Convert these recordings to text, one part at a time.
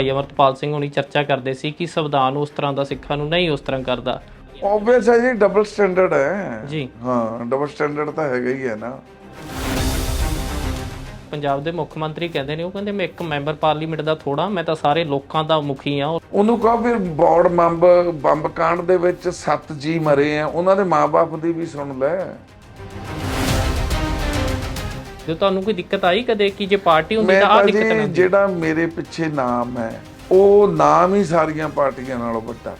ਭਾਈ ਅਮਰਤਪਾਲ ਸਿੰਘ ਹੁਣੀ ਚਰਚਾ ਕਰਦੇ ਸੀ ਕਿ ਸੰਵਿਧਾਨ ਉਸ ਤਰ੍ਹਾਂ ਦਾ ਸਿੱਖਾਂ ਨੂੰ ਨਹੀਂ ਉਸ ਤਰ੍ਹਾਂ ਕਰਦਾ। ਆਬਵੀਅਸ ਹੈ ਜੀ ਡਬਲ ਸਟੈਂਡਰਡ ਹੈ। ਜੀ। ਹਾਂ ਡਬਲ ਸਟੈਂਡਰਡ ਤਾਂ ਹੈਗਾ ਹੀ ਹੈ ਨਾ। ਪੰਜਾਬ ਦੇ ਮੁੱਖ ਮੰਤਰੀ ਕਹਿੰਦੇ ਨੇ ਉਹ ਕਹਿੰਦੇ ਮੈਂ ਇੱਕ ਮੈਂਬਰ ਪਾਰਲੀਮੈਂਟ ਦਾ ਥੋੜਾ ਮੈਂ ਤਾਂ ਸਾਰੇ ਲੋਕਾਂ ਦਾ ਮੁਖੀ ਆ ਉਹਨੂੰ ਕਹੋ ਫਿਰ ਬੌੜ ਬੰਬ ਬੰਬ ਕਾਂਡ ਦੇ ਵਿੱਚ ਸੱਤ ਜੀ ਮਰੇ ਆ ਉਹਨਾਂ ਦੇ ਮਾਪੇ ਦੀ ਵੀ ਸੁਣ ਲੈ। ਜੇ ਤੁਹਾਨੂੰ ਕੋਈ ਦਿੱਕਤ ਆਈ ਕਦੇ ਕਿ ਜੇ ਪਾਰਟੀ ਹੁੰਦੀ ਤਾਂ ਆ ਦਿੱਕਤ ਨਾ ਹੁੰਦੀ? ਜਿਹੜਾ ਮੇਰੇ ਪਿੱਛੇ ਨਾਮ ਹੈ ਉਹ ਨਾਮ ਹੀ ਸਾਰੀਆਂ ਪਾਰਟੀਆਂ ਨਾਲੋਂ ਵੱਡਾ।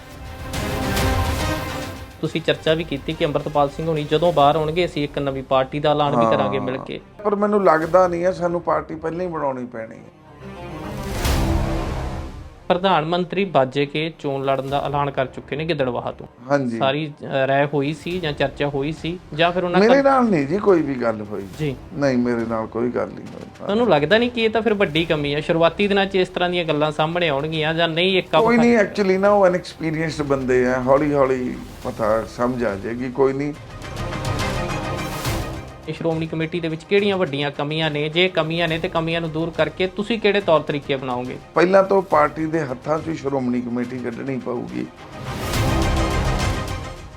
ਤੁਸੀਂ ਚਰਚਾ ਵੀ ਕੀਤੀ ਕਿ ਅੰਮ੍ਰਿਤਪਾਲ ਸਿੰਘ ਹੁਣੀ ਜਦੋਂ ਬਾਹਰ ਆਉਣਗੇ ਅਸੀਂ ਇੱਕ ਨਵੀਂ ਪਾਰਟੀ ਦਾ ਐਲਾਨ ਵੀ ਕਰਾਂਗੇ ਮਿਲ ਕੇ। ਪਰ ਮੈਨੂੰ ਲੱਗਦਾ ਨਹੀਂ ਹੈ ਸਾਨੂੰ ਪਾਰਟੀ ਪਹਿਲਾਂ ਹੀ ਬਣਾਉਣੀ ਪੈਣੀ ਹੈ। ਪ੍ਰਧਾਨ ਮੰਤਰੀ ਬਾਜੇ ਕੇ ਚੋਣ ਲੜਨ ਦਾ ਐਲਾਨ ਕਰ ਚੁੱਕੇ ਨੇ ਗਿੱਦੜਵਾਹਾ ਤੋਂ। ਹਾਂਜੀ। ਸਾਰੀ ਰਾਏ ਹੋਈ ਸੀ ਜਾਂ ਚਰਚਾ ਹੋਈ ਸੀ ਜਾਂ ਫਿਰ ਉਹਨਾਂ ਮੇਰੇ ਨਾਲ ਨਹੀਂ ਜੀ ਕੋਈ ਵੀ ਗੱਲ ਹੋਈ। ਜੀ। ਨਹੀਂ ਮੇਰੇ ਨਾਲ ਕੋਈ ਗੱਲ ਨਹੀਂ ਹੋਈ। ਤੁਹਾਨੂੰ ਲੱਗਦਾ ਨਹੀਂ ਕਿ ਇਹ ਤਾਂ ਫਿਰ ਵੱਡੀ ਕਮੀ ਹੈ? ਸ਼ੁਰੂਆਤੀ ਦਿਨਾਂ 'ਚ ਇਸ ਤਰ੍ਹਾਂ ਦੀਆਂ ਗੱਲਾਂ ਸਾਹਮਣੇ ਆਉਣਗੀਆਂ ਜਾਂ ਨਹੀਂ ਇੱਕ ਕੋਈ ਨਹੀਂ ਐਕਚੁਅਲੀ ਨਾ ਉਹ ਅਨਐਕਸਪੀਰੀਅੰਸਡ ਬੰਦੇ ਆ। ਹੌਲੀ ਹੌਲੀ ਪਤਾ ਸਮਝ ਆ ਜਾਏਗੀ। ਕੋਈ ਨਹੀਂ। ਸ਼੍ਰੋਮਣੀ ਕਮੇਟੀ ਦੇ ਵਿੱਚ ਕਿਹੜੀਆਂ ਵੱਡੀਆਂ ਕਮੀਆਂ ਨੇ? ਜੇ ਕਮੀਆਂ ਨੇ ਤੇ ਕਮੀਆਂ ਨੂੰ ਦੂਰ ਕਰਕੇ ਤੁਸੀਂ ਕਿਹੜੇ ਤੌਰ ਤਰੀਕੇ ਅਪਣਾਓਗੇ? ਪਹਿਲਾਂ ਤਾਂ ਪਾਰਟੀ ਦੇ ਹੱਥਾਂ 'ਚ ਸ਼੍ਰੋਮਣੀ ਕਮੇਟੀ ਕੱਢਣੀ ਪਊਗੀ।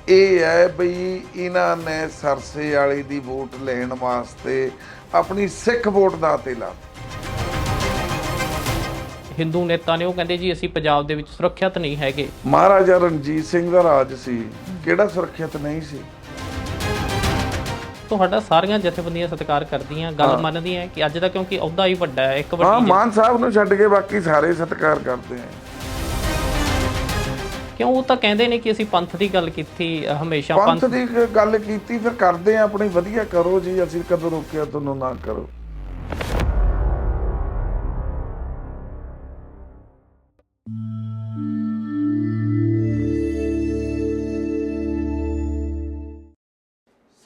ਇਹ ਹੈ ਬਈ ਇਹਨਾਂ ਨੇ ਸਰਸੇ ਵਾਲੀ ਦੀ ਵੋਟ ਲੈਣ ਵਾਸਤੇ ਆਪਣੀ ਸਿੱਖ ਵੋਟ ਦਾ ਤੇ ਲਾ ਹਿੰਦੂ ਨੇਤਾ ਨੇ ਉਹ ਕਹਿੰਦੇ ਜੀ ਅਸੀਂ ਪੰਜਾਬ ਦੇ ਵਿੱਚ ਸੁਰੱਖਿਅਤ ਨਹੀਂ ਹੈਗੇ। ਮਹਾਰਾਜਾ ਰਣਜੀਤ ਸਿੰਘ ਦਾ ਰਾਜ ਸੀ। ਕਿਹੜਾ ਸੁਰੱਖਿਅਤ ਨਹੀਂ ਸੀ? ਤੁਹਾਡਾ ਸਾਰੀਆਂ ਜਥੇਬੰਦੀਆਂ ਸਤਿਕਾਰ ਕਰਦੀਆਂ ਗੱਲ ਮੰਨਦੀਆਂ ਕਿ ਅੱਜ ਦਾ ਕਿਉਂਕਿ ਅਹੁਦਾ ਹੀ ਵੱਡਾ ਹੈ ਇੱਕ ਹਾਂ ਵੱਡੀ ਮਾਨ ਸਾਹਿਬ ਨੂੰ ਛੱਡ ਕੇ ਬਾਕੀ ਸਾਰੇ ਸਤਿਕਾਰ ਕਰਦੇ ਆ। ਕਿਉਂ? ਉਹ ਤਾਂ ਕਹਿੰਦੇ ਨੇ ਕਿ ਅਸੀਂ ਪੰਥ ਦੀ ਗੱਲ ਕੀਤੀ ਹਮੇਸ਼ਾ ਪੰਥ ਦੀ ਗੱਲ ਕੀਤੀ ਫਿਰ ਕਰਦੇ ਆ ਆਪਣੀ ਵਧੀਆ ਕਰੋ ਜੀ ਅਸੀਂ ਕਦੋਂ ਰੋਕਿਆ ਤੁਹਾਨੂੰ ਨਾ ਕਰੋ।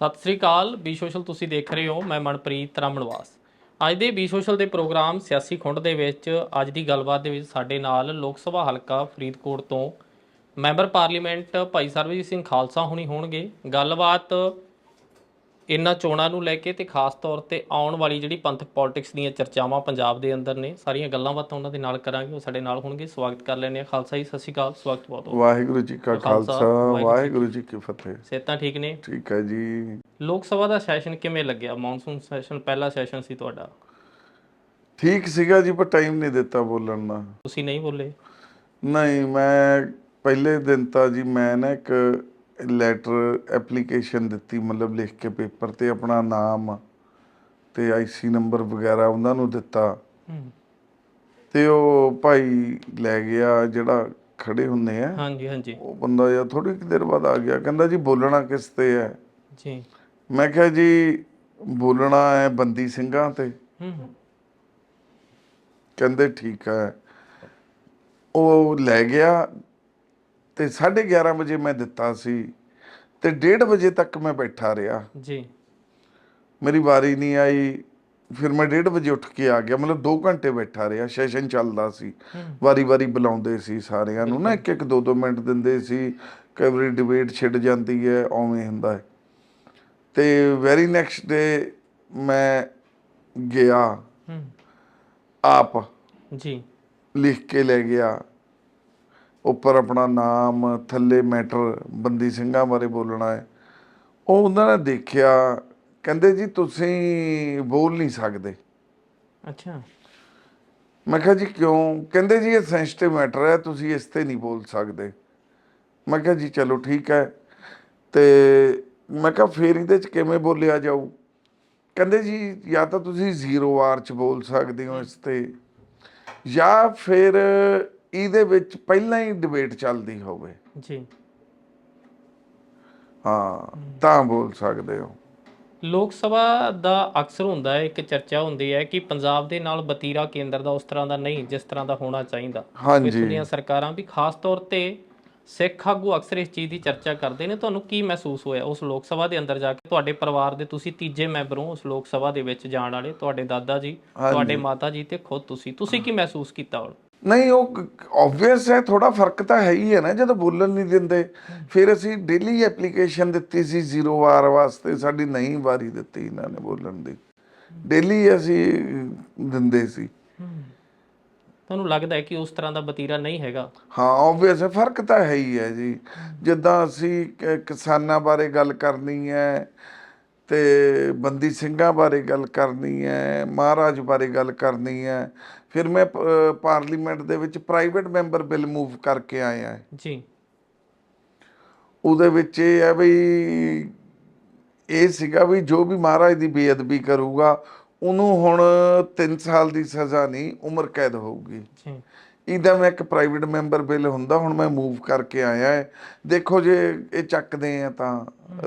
ਸਤਿ ਸ੍ਰੀ ਅਕਾਲ, ਬੀ ਸੋਸ਼ਲ ਤੁਸੀਂ ਦੇਖ ਰਹੇ ਹੋ, ਮੈਂ ਮਨਪ੍ਰੀਤ ਰਾਮਣਵਾਸ। ਅੱਜ ਦੇ ਬੀ ਸੋਸ਼ਲ ਦੇ ਪ੍ਰੋਗਰਾਮ ਸਿਆਸੀ ਖੁੰਡ ਦੇ ਵਿੱਚ ਅੱਜ ਦੀ ਗੱਲਬਾਤ ਦੇ ਵਿੱਚ ਸਾਡੇ ਨਾਲ ਲੋਕ ਸਭਾ ਹਲਕਾ ਫਰੀਦਕੋਟ ਤੋਂ ਮੈਂਬਰ ਪਾਰਲੀਮੈਂਟ ਭਾਈ ਸਰਬਜੀਤ ਸਿੰਘ ਖਾਲਸਾ ਹੁਣੀ ਹੋਣਗੇ। ਗੱਲਬਾਤ ਇਹਨਾਂ ਚੋਣਾਂ ਨੂੰ ਲੈ ਕੇ ਤੇ ਖਾਸ ਤੌਰ ਤੇ ਆਉਣ ਵਾਲੀ ਜਿਹੜੀ ਪੰਥਕ ਪੋਲਿਟਿਕਸ ਦੀਆਂ ਚਰਚਾਵਾਂ ਪੰਜਾਬ ਦੇ ਅੰਦਰ ਨੇ ਸਾਰੀਆਂ ਗੱਲਾਂ ਬਾਤਾਂ ਉਹਨਾਂ ਦੇ ਨਾਲ ਕਰਾਂਗੇ ਉਹ ਸਾਡੇ ਨਾਲ ਹੋਣਗੇ। ਸਵਾਗਤ ਕਰ ਲੈਂਦੇ ਆ ਖਾਲਸਾ ਜੀ ਸਤਿ ਸ਼੍ਰੀ ਅਕਾਲ। ਸਵਾਗਤ ਬਹੁਤ ਵਾਹਿਗੁਰੂ ਜੀ ਕਾ ਖਾਲਸਾ, ਵਾਹਿਗੁਰੂ ਜੀ ਕੀ ਫਤਿਹ। ਸਿਹਤਾਂ ਠੀਕ ਨੇ? ਠੀਕ ਹੈ ਜੀ। ਲੋਕ ਸਭਾ ਦਾ ਸੈਸ਼ਨ ਕਿਵੇਂ ਲੱਗਿਆ? ਮੌਨਸੂਨ ਸੈਸ਼ਨ ਪਹਿਲਾ ਸੈਸ਼ਨ ਸੀ ਤੁਹਾਡਾ? ਠੀਕ ਸੀਗਾ ਜੀ ਪਰ ਟਾਈਮ ਨਹੀਂ ਦਿੱਤਾ ਬੋਲਣ ਦਾ। ਤੁਸੀਂ ਨਹੀਂ ਬੋਲੇ? ਨਹੀਂ ਮੈਂ ਪਹਿਲੇ ਦਿਨ ਤਾਂ ਜੀ ਮੈਂ ਨਾ ਇੱਕ ਲੈਟਰ ਐਪਲੀਕੇਸ਼ਨ ਦਿੱਤੀ ਮਤਲਬ ਲਿਖ ਕੇ ਪੇਪਰ ਤੇ ਆਪਣਾ ਨਾਮ ਤੇ ਆਈਸੀ ਨੰਬਰ ਵਗੈਰਾ ਉਹਨਾਂ ਨੂੰ ਦਿੱਤਾ। ਤੇ ਉਹ ਭਾਈ ਲੈ ਗਿਆ ਜਿਹੜਾ ਖੜੇ ਹੁੰਦੇ ਆ। ਹਾਂਜੀ ਹਾਂਜੀ। ਉਹ ਬੰਦਾ ਜਾਂ ਥੋੜੀ ਕੁ ਦੇਰ ਬਾਅਦ ਆ ਗਿਆ ਕਹਿੰਦਾ ਜੀ ਬੋਲਣਾ ਕਿਸ ਤੇ ਹੈ? ਜੀ। ਮੈਂ ਕਿਹਾ ਜੀ ਬੋਲਣਾ ਹੈ ਬੰਦੀ ਸਿੰਘਾਂ ਤੇ। ਕਹਿੰਦੇ ਠੀਕ ਹੈ। ਉਹ ਲੈ ਗਿਆ ਤੇ 11:30 ਵਜੇ ਮੈਂ ਦਿੱਤਾ ਸੀ ਤੇ 1:30 ਵਜੇ ਤੱਕ ਮੈਂ ਬੈਠਾ ਰਿਹਾ। ਜੀ। ਮੇਰੀ ਵਾਰੀ ਨਹੀਂ ਆਈ। ਫਿਰ ਮੈਂ 1:30 ਵਜੇ ਉੱਠ ਕੇ ਆ ਗਿਆ। ਮਤਲਬ 2 ਘੰਟੇ ਬੈਠਾ ਰਿਹਾ। ਸੈਸ਼ਨ ਚੱਲਦਾ ਸੀ। ਵਾਰੀ-ਵਾਰੀ ਬੁਲਾਉਂਦੇ ਸੀ ਸਾਰਿਆਂ ਨੂੰ। ਨਾ ਇੱਕ ਇੱਕ ਦੋ ਦੋ ਮਿੰਟ ਦਿੰਦੇ ਸੀ। ਕਈ ਵਾਰੀ ਡਿਬੇਟ ਛਿੜ ਜਾਂਦੀ ਹੈ ਓਵੇਂ ਹੁੰਦਾ ਹੈ। ਤੇ ਵੈਰੀ ਨੈਕਸਟ ਡੇ ਮੈਂ ਗਿਆ। ਆਪ ਜੀ। ਲਿਖ ਕੇ ਲੈ ਗਿਆ। ਉੱਪਰ ਆਪਣਾ ਨਾਮ ਥੱਲੇ ਮੈਟਰ ਬੰਦੀ ਸਿੰਘਾਂ ਬਾਰੇ ਬੋਲਣਾ ਹੈ। ਉਹ ਉਹਨਾਂ ਨੇ ਦੇਖਿਆ ਕਹਿੰਦੇ ਜੀ ਤੁਸੀਂ ਬੋਲ ਨਹੀਂ ਸਕਦੇ। ਅੱਛਾ। ਮੈਂ ਕਿਹਾ ਜੀ ਕਿਉਂ? ਕਹਿੰਦੇ ਜੀ ਇਹ ਸੈਂਸਿਟਿਵ ਮੈਟਰ ਹੈ ਤੁਸੀਂ ਇਸ ਤੇ ਨਹੀਂ ਬੋਲ ਸਕਦੇ। ਮੈਂ ਕਿਹਾ ਜੀ ਚਲੋ ਠੀਕ ਹੈ। ਤੇ ਮੈਂ ਕਿਹਾ ਫੇਰ ਇਹਦੇ ਚ ਕਿਵੇਂ ਬੋਲਿਆ ਜਾਊ? ਕਹਿੰਦੇ ਜੀ ਜਾਂ ਤਾਂ ਤੁਸੀਂ ਜ਼ੀਰੋ ਵਾਰ ਚ ਬੋਲ ਸਕਦੇ ਹੋ ਇਸ ਤੇ ਜਾਂ ਫਿਰ ਇਹਦੇ ਵਿੱਚ ਪਹਿਲਾਂ ਹੀ ਡਿਬੇਟ ਚੱਲਦੀ ਹੋਵੇ। ਜੀ। ਹਾਂ ਤਾਂ ਬੋਲ ਸਕਦੇ ਹੋ। ਲੋਕ ਸਭਾ ਦਾ ਅਕਸਰ ਹੁੰਦਾ ਹੈ ਇੱਕ ਚਰਚਾ ਹੁੰਦੀ ਹੈ ਕਿ ਪੰਜਾਬ ਦੇ ਨਾਲ ਬਤੀਰਾ ਕੇਂਦਰ ਦਾ ਉਸ ਤਰ੍ਹਾਂ ਦਾ ਨਹੀਂ ਜਿਸ ਤਰ੍ਹਾਂ ਦਾ ਹੋਣਾ ਚਾਹੀਦਾ। ਹਾਂਜੀ। ਦੀਆਂ ਸਰਕਾਰਾਂ ਵੀ ਖਾਸ ਤੌਰ ਤੇ ਸਿੱਖ ਆਗੂ ਅਕਸਰ ਇਸ ਚੀਜ਼ ਦੀ ਚਰਚਾ ਕਰਦੇ ਨੇ। ਤੁਹਾਨੂੰ ਕੀ ਮਹਿਸੂਸ ਹੋਇਆ ਉਸ ਲੋਕ ਸਭਾ ਦੇ ਅੰਦਰ ਜਾ ਕੇ? ਤੁਹਾਡੇ ਪਰਿਵਾਰ ਦੇ ਤੁਸੀਂ ਤੀਜੇ ਮੈਂਬਰ ਹੋ ਉਸ ਲੋਕ ਸਭਾ ਦੇ ਵਿੱਚ ਜਾਣ ਵਾਲੇ। ਤੁਹਾਡੇ ਦਾਦਾ ਜੀ ਤੁਹਾਡੇ ਮਾਤਾ ਜੀ ਤੇ ਖੁਦ ਤੁਸੀਂ। ਤੁਸੀਂ ਕੀ ਮਹਿਸੂਸ ਕੀਤਾ ਹੁਣ? ਨਹੀਂ ਉਹ ਆਬਵੀਅਸ ਹੈ ਥੋੜਾ ਫ਼ਰਕ ਤਾਂ ਹੈ ਹੀ ਹੈ ਨਾ ਜਦੋਂ ਬੋਲਣ ਨਹੀਂ ਦਿੰਦੇ। ਫਿਰ ਅਸੀਂ ਡੇਲੀ ਐਪਲੀਕੇਸ਼ਨ ਦਿੱਤੀ ਸੀ ਜ਼ੀਰੋ ਵਾਰ ਵਾਸਤੇ ਸਾਡੀ ਨਹੀਂ ਵਾਰੀ ਦਿੱਤੀ ਇਹਨਾਂ ਨੇ ਬੋਲਣ ਦੀ। ਡੇਲੀ ਅਸੀਂ ਦਿੰਦੇ ਸੀ। ਤੁਹਾਨੂੰ ਲੱਗਦਾ ਹੈ ਕਿ ਉਸ ਤਰ੍ਹਾਂ ਦਾ ਵਤੀਰਾ ਨਹੀਂ ਹੈਗਾ? ਹਾਂ ਆਬਵੀਅਸ ਹੈ ਫ਼ਰਕ ਤਾਂ ਹੈ ਹੀ ਹੈ ਜੀ। ਜਿੱਦਾਂ ਅਸੀਂ ਕਿਸਾਨਾਂ ਬਾਰੇ ਗੱਲ ਕਰਨੀ ਹੈ ਤੇ ਬੰਦੀ ਸਿੰਘਾਂ ਬਾਰੇ ਗੱਲ ਕਰਨੀ ਹੈ ਮਹਾਰਾਜ ਬਾਰੇ ਗੱਲ ਕਰਨੀ ਹੈ ਫਿਰ ਮੈਂ ਪਾਰਲੀਮੈਂਟ ਦੇ ਵਿੱਚ ਪ੍ਰਾਈਵੇਟ ਮੈਂਬਰ ਬਿੱਲ ਮੂਵ ਕਰਕੇ ਆਇਆ। ਹੈ ਜੀ। ਉਹਦੇ ਵਿੱਚ ਇਹ ਹੈ ਵੀ ਇਹ ਸੀਗਾ ਵੀ ਜੋ ਵੀ ਮਹਾਰਾਜ ਦੀ ਬੇਅਦਬੀ ਕਰੂਗਾ ਉਹਨੂੰ ਹੁਣ 3 ਸਾਲ ਦੀ ਸਜ਼ਾ ਨਹੀਂ ਉਮਰ ਕੈਦ ਹੋਊਗੀ। ਜੀ। ਇਹਦਾ ਮੈਂ ਇੱਕ ਪ੍ਰਾਈਵੇਟ ਮੈਂਬਰ ਬਿੱਲ ਹੁੰਦਾ ਹੁਣ ਮੈਂ ਮੂਵ ਕਰਕੇ ਆਇਆ। ਹੈ ਦੇਖੋ ਜੇ ਇਹ ਚੱਕਦੇ ਆ ਤਾਂ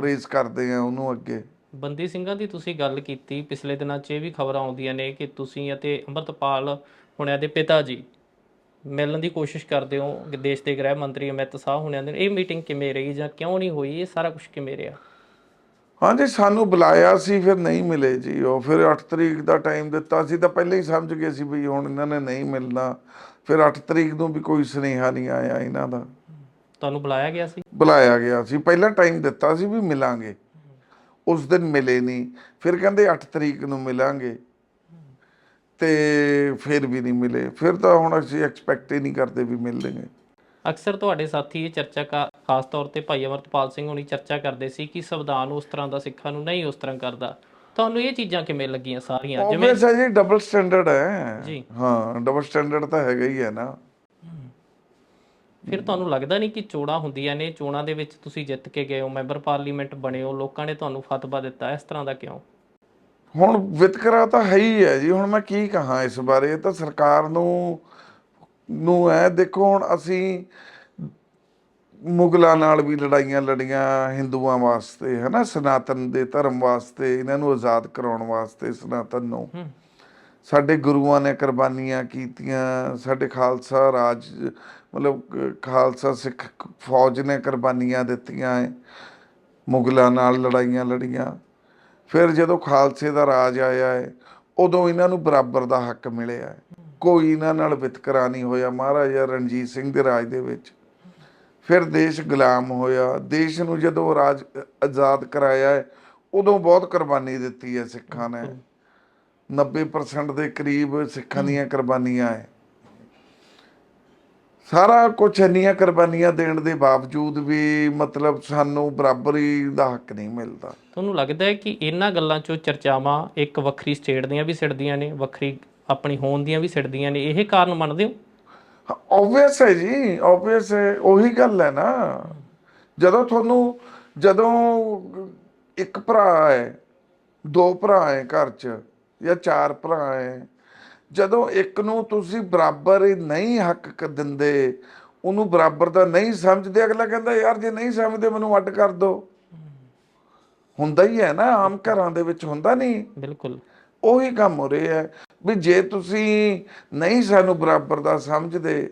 ਰੇਜ਼ ਕਰਦੇ ਆ ਉਹਨੂੰ ਅੱਗੇ। ਬੰਦੀ ਸਿੰਘਾਂ ਦੀ ਤੁਸੀਂ ਗੱਲ ਕੀਤੀ ਪਿਛਲੇ ਦਿਨਾਂ 'ਚ ਇਹ ਵੀ ਖਬਰਾਂ ਆਉਂਦੀਆਂ ਨੇ ਕਿ ਤੁਸੀਂ ਅਤੇ ਅੰਮ੍ਰਿਤਪਾਲ ਹੁਣਿਆਂ ਦੇ ਪਿਤਾ ਜੀ ਮਿਲਣ ਦੀ ਕੋਸ਼ਿਸ਼ ਕਰਦੇ ਹੋ ਦੇਸ਼ ਦੇ ਗ੍ਰਹਿ ਮੰਤਰੀ ਅਮਿਤ ਸ਼ਾਹ ਹੁਣਿਆਂ ਦੇ ਇਹ ਮੀਟਿੰਗ ਕਿਵੇਂ ਰਹੀ ਜਾਂ ਕਿਉਂ ਨਹੀਂ ਹੋਈ? ਇਹ ਸਾਰਾ ਕੁਝ ਕਿਵੇਂ ਰਿਹਾ? ਹਾਂਜੀ ਸਾਨੂੰ ਬੁਲਾਇਆ ਸੀ ਫਿਰ ਨਹੀਂ ਮਿਲੇ ਜੀ ਉਹ। ਫਿਰ 8 ਤਰੀਕ ਦਾ ਟਾਈਮ ਦਿੱਤਾ ਸੀ ਤਾਂ ਪਹਿਲਾਂ ਹੀ ਸਮਝ ਗਏ ਸੀ ਵੀ ਹੁਣ ਇਹਨਾਂ ਨੇ ਨਹੀਂ ਮਿਲਣਾ। ਫਿਰ 8 ਤਰੀਕ ਨੂੰ ਵੀ ਕੋਈ ਸੁਨੇਹਾ ਨਹੀਂ ਆਇਆ ਇਹਨਾਂ ਦਾ। ਤੁਹਾਨੂੰ ਬੁਲਾਇਆ ਗਿਆ ਸੀ? ਬੁਲਾਇਆ ਗਿਆ ਸੀ। ਪਹਿਲਾਂ ਟਾਈਮ ਦਿੱਤਾ ਸੀ ਵੀ ਮਿਲਾਂਗੇ। ਉਸ ਦਿਨ ਮਿਲੇ ਨਹੀਂ। ਫਿਰ ਕਹਿੰਦੇ 8 ਤਰੀਕ ਨੂੰ ਮਿਲਾਂਗੇ। ਤੇ ਫਿਰ ਵੀ ਨਹੀਂ ਮਿਲੇ। ਫਿਰ ਤਾਂ ਹੁਣ ਅਸੀਂ ਐਕਸਪੈਕਟ ਹੀ ਨਹੀਂ ਕਰਦੇ ਵੀ ਮਿਲਣਗੇ ਅਕਸਰ ਤੁਹਾਡੇ ਸਾਥੀ ਇਹ ਚਰਚਾ ਖਾਸ ਤੌਰ ਤੇ ਭਾਈ ਅਮਰਤਪਾਲ ਸਿੰਘ ਹੁਣੀ ਚਰਚਾ ਕਰਦੇ ਸੀ ਕਿ ਸੰਵਿਧਾਨ ਉਸ ਤਰ੍ਹਾਂ ਦਾ ਸਿੱਖਾਂ ਨੂੰ ਨਹੀਂ ਉਸ ਤਰ੍ਹਾਂ ਕਰਦਾ। ਤੁਹਾਨੂੰ ਇਹ ਚੀਜ਼ਾਂ ਕਿਵੇਂ ਲੱਗੀਆਂ ਸਾਰੀਆਂ? ਜਿਵੇਂ ਜੀ ਡਬਲ ਸਟੈਂਡਰਡ ਹੈ। ਜੀ। ਹਾਂ ਡਬਲ ਸਟੈਂਡਰਡ ਤਾਂ ਹੈਗਾ ਹੀ ਹੈ ਨਾ। ਫਿਰ ਤੁਹਾਨੂੰ ਲੱਗਦਾ ਨਹੀਂ ਕਿ ਚੋਣਾਂ ਹੁੰਦੀਆਂ ਨੇ? ਚੋਣਾਂ ਦੇ ਵਿੱਚ ਤੁਸੀਂ ਜਿੱਤ ਕੇ ਗਏ ਹੋ ਮੈਂਬਰ ਪਾਰਲੀਮੈਂਟ ਬਣੇ ਹੋ ਲੋਕਾਂ ਨੇ ਤੁਹਾਨੂੰ ਫਤਵਾ ਦਿੱਤਾ ਇਸ ਤਰ੍ਹਾਂ ਦਾ ਕਿਉਂ? ਹੁਣ ਵਿਤਕਰਾ ਤਾਂ ਹੈ ਹੀ ਹੈ ਜੀ। ਹੁਣ ਮੈਂ ਕੀ ਕਹਾਂ ਇਸ ਬਾਰੇ? ਤਾਂ ਸਰਕਾਰ ਨੂੰ ਨੂੰ ਹੈ ਦੇਖੋ ਹੁਣ ਅਸੀਂ ਮੁਗਲਾਂ ਨਾਲ ਵੀ ਲੜਾਈਆਂ ਲੜੀਆਂ ਹਿੰਦੂਆਂ ਵਾਸਤੇ ਹਨਾ ਸਨਾਤਨ ਦੇ ਧਰਮ ਵਾਸਤੇ ਇਹਨਾਂ ਨੂੰ ਆਜ਼ਾਦ ਕਰਾਉਣ ਵਾਸਤੇ ਸਨਾਤਨ ਨੂੰ। ਹੂੰ। ਸਾਡੇ ਗੁਰੂਆਂ ਨੇ ਕੁਰਬਾਨੀਆਂ ਕੀਤੀਆਂ, ਸਾਡੇ ਖਾਲਸਾ ਰਾਜ, ਮਤਲਬ ਖਾਲਸਾ ਸਿੱਖ ਫੌਜ ਨੇ ਕੁਰਬਾਨੀਆਂ ਦਿੱਤੀਆਂ ਹੈ ਮੁਗਲਾਂ ਨਾਲ ਲੜਾਈਆਂ ਲੜੀਆਂ। ਫਿਰ ਜਦੋਂ ਖਾਲਸੇ ਦਾ ਰਾਜ ਆਇਆ ਹੈ ਉਦੋਂ ਇਹਨਾਂ ਨੂੰ ਬਰਾਬਰ ਦਾ ਹੱਕ ਮਿਲਿਆ ਹੈ ਕੋਈ ਇਹਨਾਂ ਨਾਲ ਵਿਤਕਰਾ ਨਹੀਂ ਹੋਇਆ, ਮਹਾਰਾਜਾ ਰਣਜੀਤ ਸਿੰਘ ਦੇ ਰਾਜ ਦੇ ਵਿੱਚ। ਫਿਰ ਦੇਸ਼ ਗੁਲਾਮ ਹੋਇਆ। ਦੇਸ਼ ਨੂੰ ਜਦੋਂ ਰਾਜ ਆਜ਼ਾਦ ਕਰਾਇਆ ਹੈ ਉਦੋਂ ਬਹੁਤ ਕੁਰਬਾਨੀ ਦਿੱਤੀ ਹੈ ਸਿੱਖਾਂ ਨੇ। 90% ਦੇ ਕਰੀਬ ਸਿੱਖਾਂ ਦੀਆਂ ਕੁਰਬਾਨੀਆਂ ਹੈ। ਸਾਰਾ ਕੁਝ ਇੰਨੀਆਂ ਕੁਰਬਾਨੀਆਂ ਦੇਣ ਦੇ ਬਾਵਜੂਦ ਵੀ ਮਤਲਬ ਸਾਨੂੰ ਬਰਾਬਰੀ ਦਾ ਹੱਕ ਨਹੀਂ ਮਿਲਦਾ। ਤੁਹਾਨੂੰ ਲੱਗਦਾ ਹੈ ਕਿ ਇਹਨਾਂ ਗੱਲਾਂ 'ਚੋਂ ਚਰਚਾਵਾਂ ਇੱਕ ਵੱਖਰੀ ਸਟੇਟ ਦੀਆਂ ਵੀ ਸਿੜਦੀਆਂ ਨੇ ਵੱਖਰੀ ਆਪਣੀ ਹੋਣ ਦੀਆਂ ਵੀ ਸਿੜਦੀਆਂ ਨੇ ਇਹ ਕਾਰਨ ਮੰਨਦੇ ਹੋ? ਆਬਵੀਅਸ ਹੈ ਜੀ ਆਬਵੀਅਸ ਹੈ ਉਹੀ ਗੱਲ ਹੈ ਨਾ। ਜਦੋਂ ਤੁਹਾਨੂੰ ਜਦੋਂ ਇੱਕ ਭਰਾ ਹੈ ਦੋ ਭਰਾ ਹੈ ਘਰ 'ਚ ਜਾਂ ਚਾਰ ਭਰਾ ਹੈ ਜਦੋਂ ਇੱਕ ਨੂੰ ਤੁਸੀਂ ਬਰਾਬਰ ਨਹੀਂ ਹੱਕ ਦਿੰਦੇ ਉਹਨੂੰ ਬਰਾਬਰ ਦਾ ਨਹੀਂ ਸਮਝਦੇ ਅਗਲਾ ਕਹਿੰਦਾ ਯਾਰ ਜੇ ਨਹੀਂ ਸਮਝਦੇ ਮੈਨੂੰ ਅੱਡ ਕਰ ਦਿਓ ਹੁੰਦਾ ਹੀ ਹੈ ਨਾ ਆਮ ਘਰਾਂ ਦੇ ਵਿੱਚ ਹੁੰਦਾ ਨਹੀਂ। ਬਿਲਕੁਲ। ਉਹੀ ਕੰਮ ਹੋ ਰਿਹਾ ਹੈ ਵੀ ਜੇ ਤੁਸੀਂ ਨਹੀਂ ਸਾਨੂੰ ਬਰਾਬਰ ਦਾ ਸਮਝਦੇ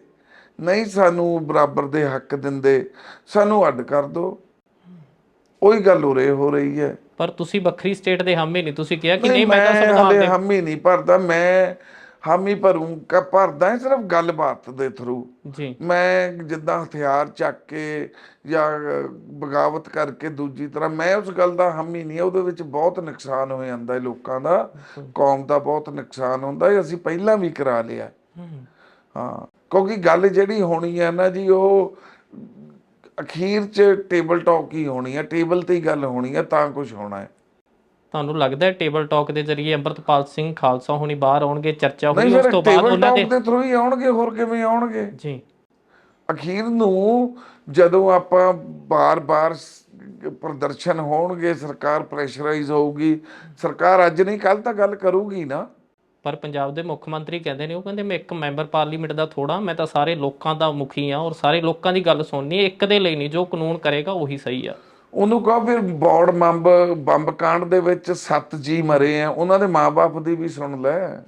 ਨਹੀਂ ਸਾਨੂੰ ਬਰਾਬਰ ਦੇ ਹੱਕ ਦਿੰਦੇ ਸਾਨੂੰ ਅੱਡ ਕਰ ਦਿਓ ਉਹੀ ਗੱਲ ਹੋ ਰਹੀ ਹੋ ਰਹੀ ਹੈ। ਪਰ ਤੁਸੀਂ ਵੱਖਰੀ ਸਟੇਟ ਦੇ ਹਾਮੀ ਨਹੀਂ। ਤੁਸੀਂ ਕਿਹਾ ਕਿ ਨਹੀਂ ਮੈਂ ਤਾਂ ਸੰਵਿਧਾਨ ਦੇ ਹਾਮੀ ਨਹੀਂ ਭਰਦਾ ਮੈਂ ਹਾਮੀ ਭਰੂੰਗਾ ਭਰਦਾ ਹੈ ਸਿਰਫ ਗੱਲਬਾਤ ਦੇ ਥਰੂ ਜੀ। ਮੈਂ ਜਿੱਦਾਂ ਹਥਿਆਰ ਚੱਕ ਕੇ ਜਾਂ ਬਗਾਵਤ ਕਰਕੇ ਦੂਜੀ ਤਰ੍ਹਾਂ ਮੈਂ ਉਸ ਗੱਲ ਦਾ ਹਾਮੀ ਨਹੀਂ। ਉਹਦੇ ਵਿੱਚ ਬਹੁਤ ਨੁਕਸਾਨ ਹੋ ਜਾਂਦਾ ਹੈ ਲੋਕਾਂ ਦਾ। ਕੌਮ ਦਾ ਬਹੁਤ ਨੁਕਸਾਨ ਹੁੰਦਾ ਹੈ ਅਸੀਂ ਪਹਿਲਾਂ ਵੀ ਕਰਾ ਲਿਆ। ਹਾਂ ਕਿਉਂਕਿ ਗੱਲ ਜਿਹੜੀ ਹੋਣੀ ਹੈ ਨਾ ਜੀ ਉਹ ਅਖੀਰ 'ਚ ਟੇਬਲ ਟਾਕ ਹੀ ਹੋਣੀ ਹੈ ਟੇਬਲ ਤੇ ਹੀ ਗੱਲ ਹੋਣੀ ਹੈ ਤਾਂ ਕੁਝ ਹੋਣਾ ਹੈ। ਤੁਹਾਨੂੰ ਲੱਗਦਾ ਹੈ ਟੇਬਲ ਟਾਕ ਦੇ ਜ਼ਰੀਏ ਅੰਮ੍ਰਿਤਪਾਲ ਸਿੰਘ ਖਾਲਸਾ ਹੁਣੀ ਬਾਹਰ ਆਉਣਗੇ ਚਰਚਾ ਹੋਈ ਉਸ ਤੋਂ ਬਾਅਦ ਉਹਨਾਂ ਦੇ ਟਾਕ ਦੇ ਥਰੂ ਹੀ ਆਉਣਗੇ ਹੋਰ ਕਿਵੇਂ ਆਉਣਗੇ? ਜੀ। ਅਖੀਰ ਨੂੰ ਜਦੋਂ ਆਪਾਂ ਬਾਰ-ਬਾਰ ਪ੍ਰਦਰਸ਼ਨ ਹੋਣਗੇ ਸਰਕਾਰ ਪ੍ਰੈਸ਼ਰਾਈਜ਼ ਹੋਊਗੀ ਸਰਕਾਰ ਅੱਜ ਨਹੀਂ ਕੱਲ ਤਾਂ ਗੱਲ ਕਰੂਗੀ ਨਾ। ਪਰ ਪੰਜਾਬ ਦੇ ਮੁੱਖ ਮੰਤਰੀ ਕਹਿੰਦੇ ਨੇ, ਉਹ ਕਹਿੰਦੇ ਮੈਂ ਇੱਕ ਮੈਂਬਰ ਪਾਰਲੀਮੈਂਟ ਦਾ ਥੋੜਾ ਮੈਂ ਤਾਂ ਸਾਰੇ ਲੋਕਾਂ ਦਾ ਮੁਖੀ ਆ ਔਰ ਸਾਰੇ ਲੋਕਾਂ ਦੀ ਗੱਲ ਸੁਣਨੀ ਇੱਕ ਦੇ ਲਈ ਨਹੀਂ, ਜੋ ਕਾਨੂੰਨ ਕਰੇਗਾ ਉਹੀ ਸਹੀ ਆ। ਉਹਨੂੰ ਕਹੋ ਫਿਰ ਬੌੜ ਬੰਬ ਬੰਬ ਕਾਂਡ ਦੇ ਵਿੱਚ ਸੱਤ ਜੀ ਮਰੇ ਆ, ਉਹਨਾਂ ਦੇ ਮਾਪੇ ਦੀ ਵੀ ਸੁਣ ਲੈ।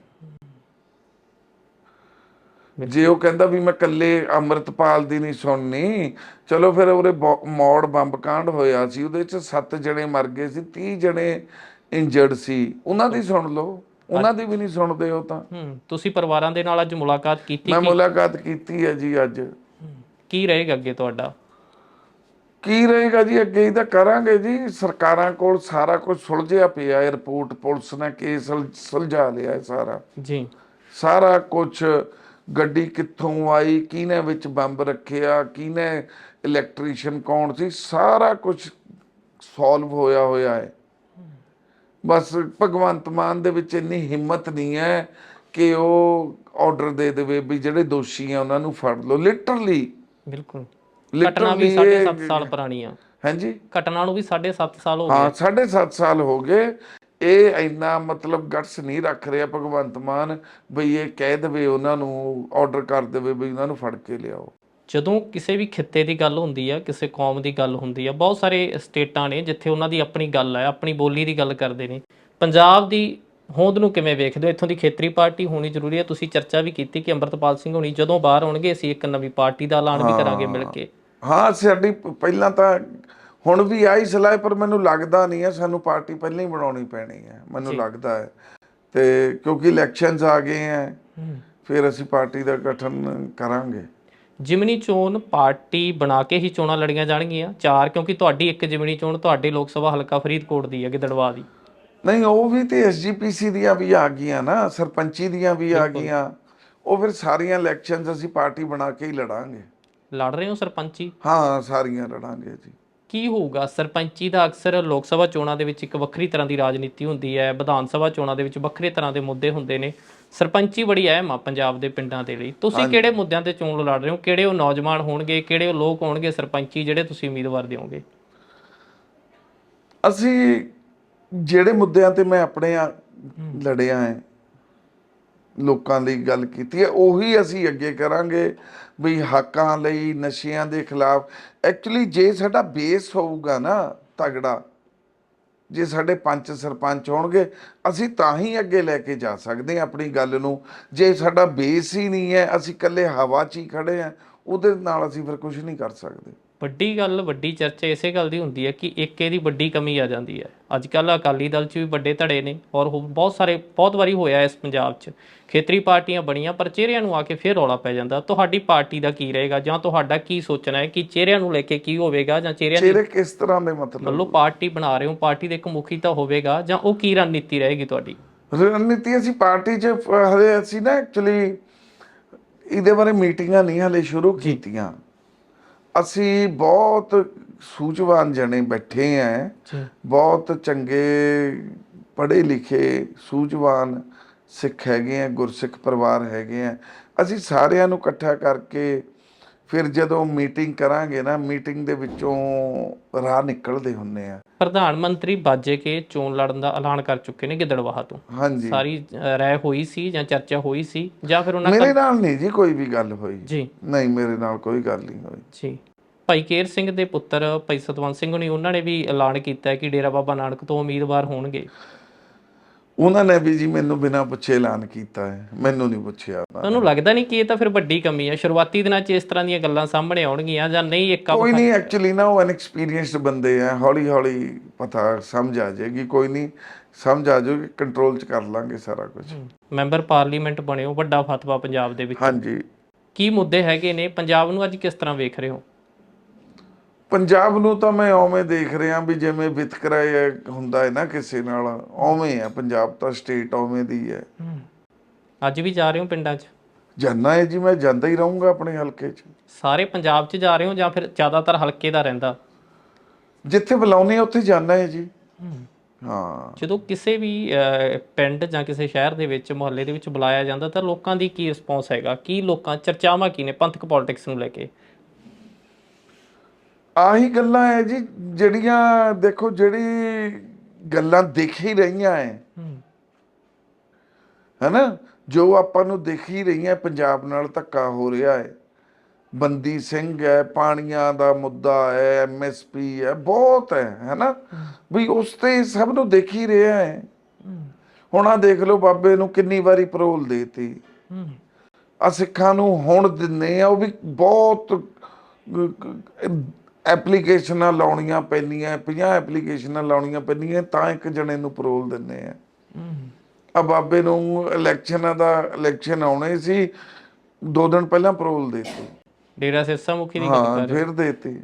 ਜੇ ਉਹ ਕਹਿੰਦਾ ਵੀ ਮੈਂ ਕੱਲੇ ਅੰਮ੍ਰਿਤਪਾਲ ਦੀ ਨਹੀਂ ਸੁਣਨੀ, ਚਲੋ ਫਿਰ ਉਹਦੇ ਬੌ- ਮੌੜ ਬੰਬ ਕਾਂਡ ਹੋਇਆ ਸੀ, ਉਹਦੇ ਚ ਸੱਤ ਜਣੇ ਮਰ ਗਏ ਸੀ 30 ਜਣੇ ਇੰਜਰਡ ਸੀ, ਉਹਨਾਂ ਦੀ ਸੁਣ ਲਓ। ਉਹਨਾਂ ਦੀ ਵੀ ਨਹੀਂ ਸੁਣਦੇ ਉਹ ਤਾਂ। ਹੂੰ ਤੁਸੀਂ ਪਰਿਵਾਰਾਂ ਦੇ ਨਾਲ ਅੱਜ ਮੁਲਾਕਾਤ ਕੀਤੀ ਮੈਂ ਮੁਲਾਕਾਤ ਕੀਤੀ ਹੈ ਜੀ ਅੱਜ। ਕੀ ਰਹੇਗਾ ਅੱਗੇ ਤੁਹਾਡਾ? ਕੀ ਰਹੇਗਾ ਜੀ ਅੱਗੇ ਹੀ ਤਾਂ ਕਰਾਂਗੇ ਜੀ। ਸਰਕਾਰਾਂ ਕੋਲ ਸਾਰਾ ਕੁਝ ਸੁਲਝਿਆ ਪਿਆ ਹੈ ਰਿਪੋਰਟ ਪੁਲਿਸ ਨੇ ਕੇਸ ਸੁਲ- ਸੁਲਝਾ ਲਿਆ ਹੈ ਸਾਰਾ। ਜੀ। ਸਾਰਾ ਕੁਝ ਗੱਡੀ ਕਿੱਥੋਂ ਆਈ ਕਿਹਨੇ ਵਿੱਚ ਬੰਬ ਰੱਖਿਆ ਕਿਹਨੇ ਇਲੈਕਟ੍ਰੀਸ਼ੀਅਨ ਕੌਣ ਸੀ ਸਾਰਾ ਕੁਝ ਸੋਲਵ ਹੋਇਆ ਹੋਇਆ ਹੈ। ਬਸ ਭਗਵੰਤ ਮਾਨ ਦੇ ਵਿੱਚ ਇੰਨੀ ਹਿੰਮਤ ਨਹੀਂ ਹੈ ਕਿ ਉਹ ਆਰਡਰ ਦੇ ਦੇਵੇ ਵੀ ਜਿਹੜੇ ਦੋਸ਼ੀ ਆ ਉਹਨਾਂ ਨੂੰ ਫੜ ਲਓ। ਲਿਟਰਲੀ ਬਿਲਕੁਲ। ਘਟਨਾ ਵੀ ਲਿਟਰਲੀ 7.5 ਸਾਲ ਪੁਰਾਣੀ ਆ। ਹਾਂਜੀ? ਘਟਨਾ ਨੂੰ ਵੀ 7.5 ਸਾਲ ਹੋ ਗਏ। ਹਾਂ 7.5 ਸਾਲ ਹੋ ਗਏ। ਇਹ ਇੰਨਾ ਮਤਲਬ ਗਟਸ ਨਹੀਂ ਰੱਖ ਰਿਹਾ ਭਗਵੰਤ ਮਾਨ ਬਈ ਇਹ ਕਹਿ ਦੇਵੇ ਉਹਨਾਂ ਨੂੰ ਆਰਡਰ ਕਰ ਦੇਵੇ ਬਈ ਉਹਨਾਂ ਨੂੰ ਫੜ ਕੇ ਲਿਆਓ। ਜਦੋਂ ਕਿਸੇ ਵੀ ਖਿੱਤੇ ਦੀ ਗੱਲ ਹੁੰਦੀ ਆ ਕਿਸੇ ਕੌਮ ਦੀ ਗੱਲ ਹੁੰਦੀ ਆ ਬਹੁਤ ਸਾਰੇ ਸਟੇਟਾਂ ਨੇ ਜਿੱਥੇ ਉਹਨਾਂ ਦੀ ਆਪਣੀ ਗੱਲ ਹੈ ਆਪਣੀ ਬੋਲੀ ਦੀ ਗੱਲ ਕਰਦੇ ਨੇ। ਪੰਜਾਬ ਦੀ ਹੋਂਦ ਨੂੰ ਕਿਵੇਂ ਵੇਖਦੇ ਹੋ? ਇੱਥੋਂ ਦੀ ਖੇਤਰੀ ਪਾਰਟੀ ਹੋਣੀ ਜ਼ਰੂਰੀ ਹੈ ਤੁਸੀਂ ਚਰਚਾ ਵੀ ਕੀਤੀ ਕਿ ਅੰਮ੍ਰਿਤਪਾਲ ਸਿੰਘ ਹੋਣੀ ਜਦੋਂ ਬਾਹਰ ਆਉਣਗੇ ਅਸੀਂ ਇੱਕ ਨਵੀਂ ਪਾਰਟੀ ਦਾ ਐਲਾਨ ਵੀ ਕਰਾਂਗੇ ਮਿਲ ਕੇ। ਹਾਂ ਸਾਡੀ ਪਹਿਲਾਂ ਤਾਂ ਹੁਣ ਵੀ ਆਈ ਸਲਾਹ ਪਰ ਮੈਨੂੰ ਲੱਗਦਾ ਨਹੀਂ ਹੈ ਸਾਨੂੰ ਪਾਰਟੀ ਪਹਿਲਾਂ ਹੀ ਬਣਾਉਣੀ ਪੈਣੀ ਹੈ ਮੈਨੂੰ ਲੱਗਦਾ ਹੈ। ਤੇ ਕਿਉਂਕਿ ਇਲੈਕਸ਼ਨਸ ਆ ਗਏ ਹੈ। ਫਿਰ ਅਸੀਂ ਪਾਰਟੀ ਦਾ ਗਠਨ ਕਰਾਂਗੇ। ਜਿਮਨੀ ਚੋਣ ਪਾਰਟੀ ਬਣਾ ਕੇ ਹੀ ਚੋਣਾਂ ਲੜੀਆਂ ਜਾਣਗੀਆਂ। ਚਾਰ ਕਿਉਂਕਿ ਤੁਹਾਡੀ ਇੱਕ ਜਿਮਨੀ ਚੋਣ ਤੁਹਾਡੇ ਲੋਕ ਸਭਾ ਹਲਕਾ ਫਰੀਦਕੋਟ ਦੀ ਹੈ ਗਿੱਦੜਵਾ ਦੀ। ਨਹੀਂ ਉਹ ਵੀ ਤੇ ਐਸਜੀਪੀਸੀ ਦੀਆਂ ਵੀ ਆ ਗਈਆਂ ਨਾ ਸਰਪੰਚੀ ਦੀਆਂ ਵੀ ਆ ਗਈਆਂ। ਉਹ ਫਿਰ ਸਾਰੀਆਂ ਇਲੈਕਸ਼ਨਸ ਅਸੀਂ ਪਾਰਟੀ ਬਣਾ ਕੇ ਹੀ ਲੜਾਂਗੇ। ਲੜ ਰਹੇ ਹੋ ਸਰਪੰਚੀ? ਹਾਂ ਸਾਰੀਆਂ ਲੜਾਂਗੇ ਜੀ। ਕੀ ਹੋਊਗਾ? ਸਰਪੰਚੀ ਦਾ ਅਕਸਰ ਲੋਕ ਸਭਾ ਚੋਣਾਂ ਦੇ ਵਿੱਚ ਇੱਕ ਵੱਖਰੀ ਤਰ੍ਹਾਂ ਦੀ ਰਾਜਨੀਤੀ ਹੁੰਦੀ ਹੈ। ਵਿਧਾਨ ਸਭਾ ਚੋਣਾਂ ਦੇ ਵਿੱਚ ਵੱਖਰੇ ਤਰ੍ਹਾਂ ਦੇ ਮੁੱਦੇ ਹੁੰਦੇ ਨੇ। ਸਰਪੰਚੀ ਬੜੀ ਅਹਿਮ ਆ ਪੰਜਾਬ ਦੇ ਪਿੰਡਾਂ ਦੇ ਲਈ। ਤੁਸੀਂ ਕਿਹੜੇ ਮੁੱਦਿਆਂ ਤੇ ਚੋਣ ਲੜ ਰਹੇ ਹੋ? ਕਿਹੜੇ ਉਹ ਨੌਜਵਾਨ ਹੋਣਗੇ? ਕਿਹੜੇ ਉਹ ਲੋਕ ਹੋਣਗੇ ਸਰਪੰਚੀ ਜਿਹੜੇ ਤੁਸੀਂ ਉਮੀਦਵਾਰ ਦਿਓਗੇ? ਅਸੀਂ ਜਿਹੜੇ ਮੁੱਦਿਆਂ ਤੇ ਮੈਂ ਆਪਣੇ ਆ ਲੜਿਆ ਹੈ ਲੋਕਾਂ ਦੀ ਗੱਲ ਕੀਤੀ ਹੈ ਉਹੀ ਅਸੀਂ ਅੱਗੇ ਕਰਾਂਗੇ ਵੀ ਹੱਕਾਂ ਲਈ ਨਸ਼ਿਆਂ ਦੇ ਖਿਲਾਫ। ਐਕਚੁਅਲੀ ਜੇ ਸਾਡਾ ਬੇਸ ਹੋਊਗਾ ਨਾ ਤਗੜਾ ਜੇ ਸਾਡੇ ਪੰਚ ਸਰਪੰਚ ਹੋਣਗੇ, ਅਸੀਂ ਤਾਂ ਹੀ ਅੱਗੇ ਲੈ ਕੇ ਜਾ ਸਕਦੇ ਹਾਂ ਆਪਣੀ ਗੱਲ ਨੂੰ। ਜੇ ਸਾਡਾ ਬੇਸ ਹੀ ਨਹੀਂ ਹੈ, ਅਸੀਂ ਇਕੱਲੇ ਹਵਾ 'ਚ ਹੀ ਖੜੇ ਆ ਉਹਦੇ ਨਾਲ ਅਸੀਂ ਫਿਰ ਕੁਝ ਨਹੀਂ ਕਰ ਸਕਦੇ। ਵੱਡੀ ਗੱਲ ਵੱਡੀ ਚਰਚਾ ਇਸੇ ਗੱਲ ਦੀ ਹੁੰਦੀ ਹੈ ਕਿ ਇੱਕ ਇਹਦੀ ਵੱਡੀ ਕਮੀ ਆ ਜਾਂਦੀ ਹੈ। ਅੱਜ ਕੱਲ ਅਕਾਲੀ ਦਲ 'ਚ ਵੀ ਵੱਡੇ ਧੜੇ ਨੇ ਔਰ ਬਹੁਤ ਸਾਰੇ ਬਹੁਤ ਵਾਰੀ ਹੋਇਆ ਇਸ ਪੰਜਾਬ 'ਚ। ਖੇਤਰੀ ਪਾਰਟੀਆਂ ਬਣੀਆਂ ਪਰ ਚਿਹਰਿਆਂ ਨੂੰ ਆ ਕੇ ਫਿਰ ਰੌਲਾ ਪੈ ਜਾਂਦਾ। ਤੁਹਾਡੀ ਪਾਰਟੀ ਦਾ ਕੀ ਰਹੇਗਾ ਜਾਂ ਤੁਹਾਡਾ ਕੀ ਸੋਚਣਾ ਹੈ ਕਿ ਚਿਹਰਿਆਂ ਨੂੰ ਲੈ ਕੇ ਕੀ ਹੋਵੇਗਾ ਜਾਂ ਚਿਹਰਿਆਂ ਚਿਹਰੇ ਕਿਸ ਤਰ੍ਹਾਂ ਦੇ ਮਤਲਬ? ਵੱਲੋਂ ਪਾਰਟੀ ਬਣਾ ਰਹੇ ਹੋ ਪਾਰਟੀ ਦੇ ਇੱਕ ਮੁਖੀ ਤਾਂ ਹੋਵੇਗਾ ਜਾਂ ਉਹ ਕੀ ਰਣਨੀਤੀ ਰਹੇਗੀ ਤੁਹਾਡੀ? ਰਣਨੀਤੀ ਅਸੀਂ ਪਾਰਟੀ 'ਚ ਹਲੇ ਅਸੀਂ ਨਾ ਐਕਚੁਅਲੀ ਇਹਦੇ ਬਾਰੇ ਮੀਟਿੰਗਾਂ ਨਹੀਂ ਹਲੇ ਸ਼ੁਰੂ ਕੀਤੀਆਂ। ਅਸੀਂ ਬਹੁਤ ਸੂਝਵਾਨ ਜਣੇ ਬੈਠੇ ਆਂ। ਬਹੁਤ ਚੰਗੇ ਪੜ੍ਹੇ ਲਿਖੇ ਸੂਝਵਾਨ ਸਿੱਖ ਹੈਗੇ ਆ ਗੁਰਸਿੱਖ ਪਰਿਵਾਰ ਹੈਗੇ ਆ। ਅਸੀਂ ਸਾਰਿਆਂ ਨੂੰ ਇਕੱਠਾ ਕਰਕੇ ਫਿਰ ਜਦੋਂ ਮੀਟਿੰਗ ਕਰਾਂਗੇ ਨਾ ਮੀਟਿੰਗ ਦੇ ਵਿੱਚੋਂ ਰਾਹ ਨਿਕਲਦੇ ਹੁੰਨੇ ਆ। ਪ੍ਰਧਾਨ ਮੰਤਰੀ ਬਾਜੇ ਕੇ ਚੋਣ ਲੜਨ ਦਾ ਐਲਾਨ ਕਰ ਚੁੱਕੇ ਨੇ ਗਿੱਦੜਵਾਹਾ ਤੋਂ। ਹਾਂਜੀ। ਸਾਰੀ ਰਾਏ ਹੋਈ ਸੀ ਜਾਂ ਚਰਚਾ ਹੋਈ ਸੀ ਜਾਂ ਫਿਰ ਉਹਨਾਂ ਮੇਰੇ ਨਾਲ ਨਹੀਂ ਜੀ ਕੋਈ ਵੀ ਗੱਲ ਹੋਈ। ਜੀ। ਨਹੀਂ ਮੇਰੇ ਨਾਲ ਕੋਈ ਗੱਲ ਨਹੀਂ ਹੋਈ। ਜੀ। ਭਾਈ ਕੇਰ ਸਿੰਘ ਦੇ ਪੁੱਤਰ ਭਾਈ ਸਤਵੰਤ ਸਿੰਘ ਨੇ ਉਹਨਾਂ ਨੇ ਵੀ ਐਲਾਨ ਕੀਤਾ ਕਿ ਡੇਰਾ ਬਾਬਾ ਨਾਨਕ ਤੋਂ ਉਮੀਦਵਾਰ ਹੋਣਗੇ। ਉਹਨਾਂ ਨੇ ਵੀ ਜੀ ਮੈਨੂੰ ਬਿਨਾਂ ਪੁੱਛੇ ਐਲਾਨ ਕੀਤਾ ਹੈ। ਮੈਨੂੰ ਨਹੀਂ ਪੁੱਛਿਆ ਉਹਨਾਂ ਨੇ। ਤੁਹਾਨੂੰ ਲੱਗਦਾ ਨਹੀਂ ਕਿ ਇਹ ਤਾਂ ਫਿਰ ਵੱਡੀ ਕਮੀ ਹੈ? ਸ਼ੁਰੂਆਤੀ ਦਿਨਾਂ 'ਚ ਇਸ ਤਰ੍ਹਾਂ ਦੀਆਂ ਗੱਲਾਂ ਸਾਹਮਣੇ ਆਉਣਗੀਆਂ ਜਾਂ ਨਹੀਂ ਇੱਕ ਕੋਈ ਨਹੀਂ ਐਕਚੁਅਲੀ ਨਾ ਉਹ ਅਨਐਕਸਪੀਰੀਅੰਸਡ ਬੰਦੇ ਆ। ਹੌਲੀ ਹੌਲੀ ਪਤਾ ਸਮਝ ਆ ਜਾਏਗੀ। ਕੋਈ ਨਹੀਂ ਸਮਝ ਆ ਜਾਊਗੀ ਕੰਟਰੋਲ ਚ ਕਰ ਲਾਂਗੇ ਸਾਰਾ ਕੁਝ। ਮੈਂਬਰ ਪਾਰਲੀਮੈਂਟ ਬਣਿਓ ਵੱਡਾ ਫਤਵਾ ਪੰਜਾਬ ਦੇ ਵਿੱਚ। ਹਾਂਜੀ। ਕੀ ਮੁੱਦੇ ਹੈਗੇ ਨੇ? ਪੰਜਾਬ ਨੂੰ ਅੱਜ ਕਿਸ ਤਰ੍ਹਾਂ ਵੇਖ ਰਹੇ ਹੋ? ਪੰਜਾਬ ਨੂੰ ਤਾਂ ਮੈਂ ਉਵੇਂ ਦੇਖ ਰਿਹਾ ਵੀ ਜਿਵੇਂ ਵਿਤਕਰਾ ਹੁੰਦਾ ਹੈ ਨਾ ਕਿਸੇ ਨਾਲ ਉਵੇਂ ਆ ਪੰਜਾਬ ਤਾਂ ਸਟੇਟ ਉਵੇਂ ਦੀ ਹੈ। ਅੱਜ ਵੀ ਜਾ ਰਹੇ ਹੋ ਪਿੰਡਾਂ 'ਚ? ਜਾਨਾ ਹੈ ਜੀ ਮੈਂ ਜਾਂਦਾ ਹੀ ਰਹੂੰਗਾ ਆਪਣੇ ਹਲਕੇ 'ਚ। ਸਾਰੇ ਪੰਜਾਬ 'ਚ ਜਾ ਰਹੇ ਹੋ ਜਾਂ ਫਿਰ ਜ਼ਿਆਦਾਤਰ ਹਲਕੇ ਦਾ ਰਹਿੰਦਾ? ਜਿੱਥੇ ਬੁਲਾਉਣੇ ਆ ਉੱਥੇ ਜਾਣਾ ਹੈ ਜੀ। ਹਾਂ। ਜਦੋਂ ਕਿਸੇ ਵੀ ਪਿੰਡ ਜਾਂ ਕਿਸੇ ਸ਼ਹਿਰ ਦੇ ਵਿੱਚ ਮੁਹੱਲੇ ਦੇ ਵਿੱਚ ਬੁਲਾਇਆ ਜਾਂਦਾ ਤਾਂ ਲੋਕਾਂ ਦੀ ਕੀ ਰਿਸਪੌਂਸ ਹੈਗਾ? ਕੀ ਲੋਕਾਂ ਚਰਚਾਵਾਂ ਕੀ ਨੇ ਪੰਥਕ ਪੋਲਿਟਿਕਸ ਨੂੰ ਲੈ ਕੇ? ਆਹੀ ਗੱਲਾਂ ਹੈ ਜੀ ਜਿਹੜੀਆਂ ਦੇਖੋ ਜਿਹੜੀ ਗੱਲਾਂ ਦਿਖ ਹੀ ਰਹੀਆਂ ਹੈ। ਹੈਨਾ? ਜੋ ਆਪਾਂ ਨੂੰ ਦਿਖ ਹੀ ਰਹੀਆਂ ਪੰਜਾਬ ਨਾਲ ਧੱਕਾ ਹੋ ਰਿਹਾ ਹੈ ਬੰਦੀ ਸਿੰਘ ਹੈ ਪਾਣੀਆਂ ਦਾ ਮੁੱਦਾ ਹੈ ਐਮਐਸਪੀ ਹੈ ਬਹੁਤ ਹੈ ਹੈਨਾ? ਵੀ ਉਸ ਤੇ ਸਭ ਨੂੰ ਦਿਖ ਹੀ ਰਿਹਾ ਹੈ। ਹੁਣ ਆ ਦੇਖ ਲਓ ਬਾਬੇ ਨੂੰ ਕਿੰਨੀ ਵਾਰੀ ਪਰੋਲ ਦੇਤੀ। ਆ ਸਿੱਖਾਂ ਨੂੰ ਹੁਣ ਦਿੰਨੇ ਆ ਉਹ ਵੀ ਬਹੁਤ ਐਪਲੀਕੇਸ਼ਨਾਂ ਲਾਉਣੀਆਂ ਪੈਂਦੀਆਂ 50 ਐਪਲੀਕੇਸ਼ਨਾਂ ਲਾਉਣੀਆਂ ਪੈਂਦੀਆਂ ਤਾਂ ਇੱਕ ਜਣੇ ਨੂੰ ਪਰੋਲ ਦਿੰਨੇ ਆ। ਆ ਬਾਬੇ ਨੂੰ ਇਲੈਕਸ਼ਨਾਂ ਦਾ ਇਲੈਕਸ਼ਨ ਆਉਣੇ ਸੀ ਦੋ ਦਿਨ ਪਹਿਲਾਂ ਪਰੋਲ ਦੇਤੀ। ਡੇਰਾ ਸਿਰਸਾ ਮੁਖੀ ਦੀ ਗੱਲ ਹਾਂ ਫਿਰ ਦੇਤੀ।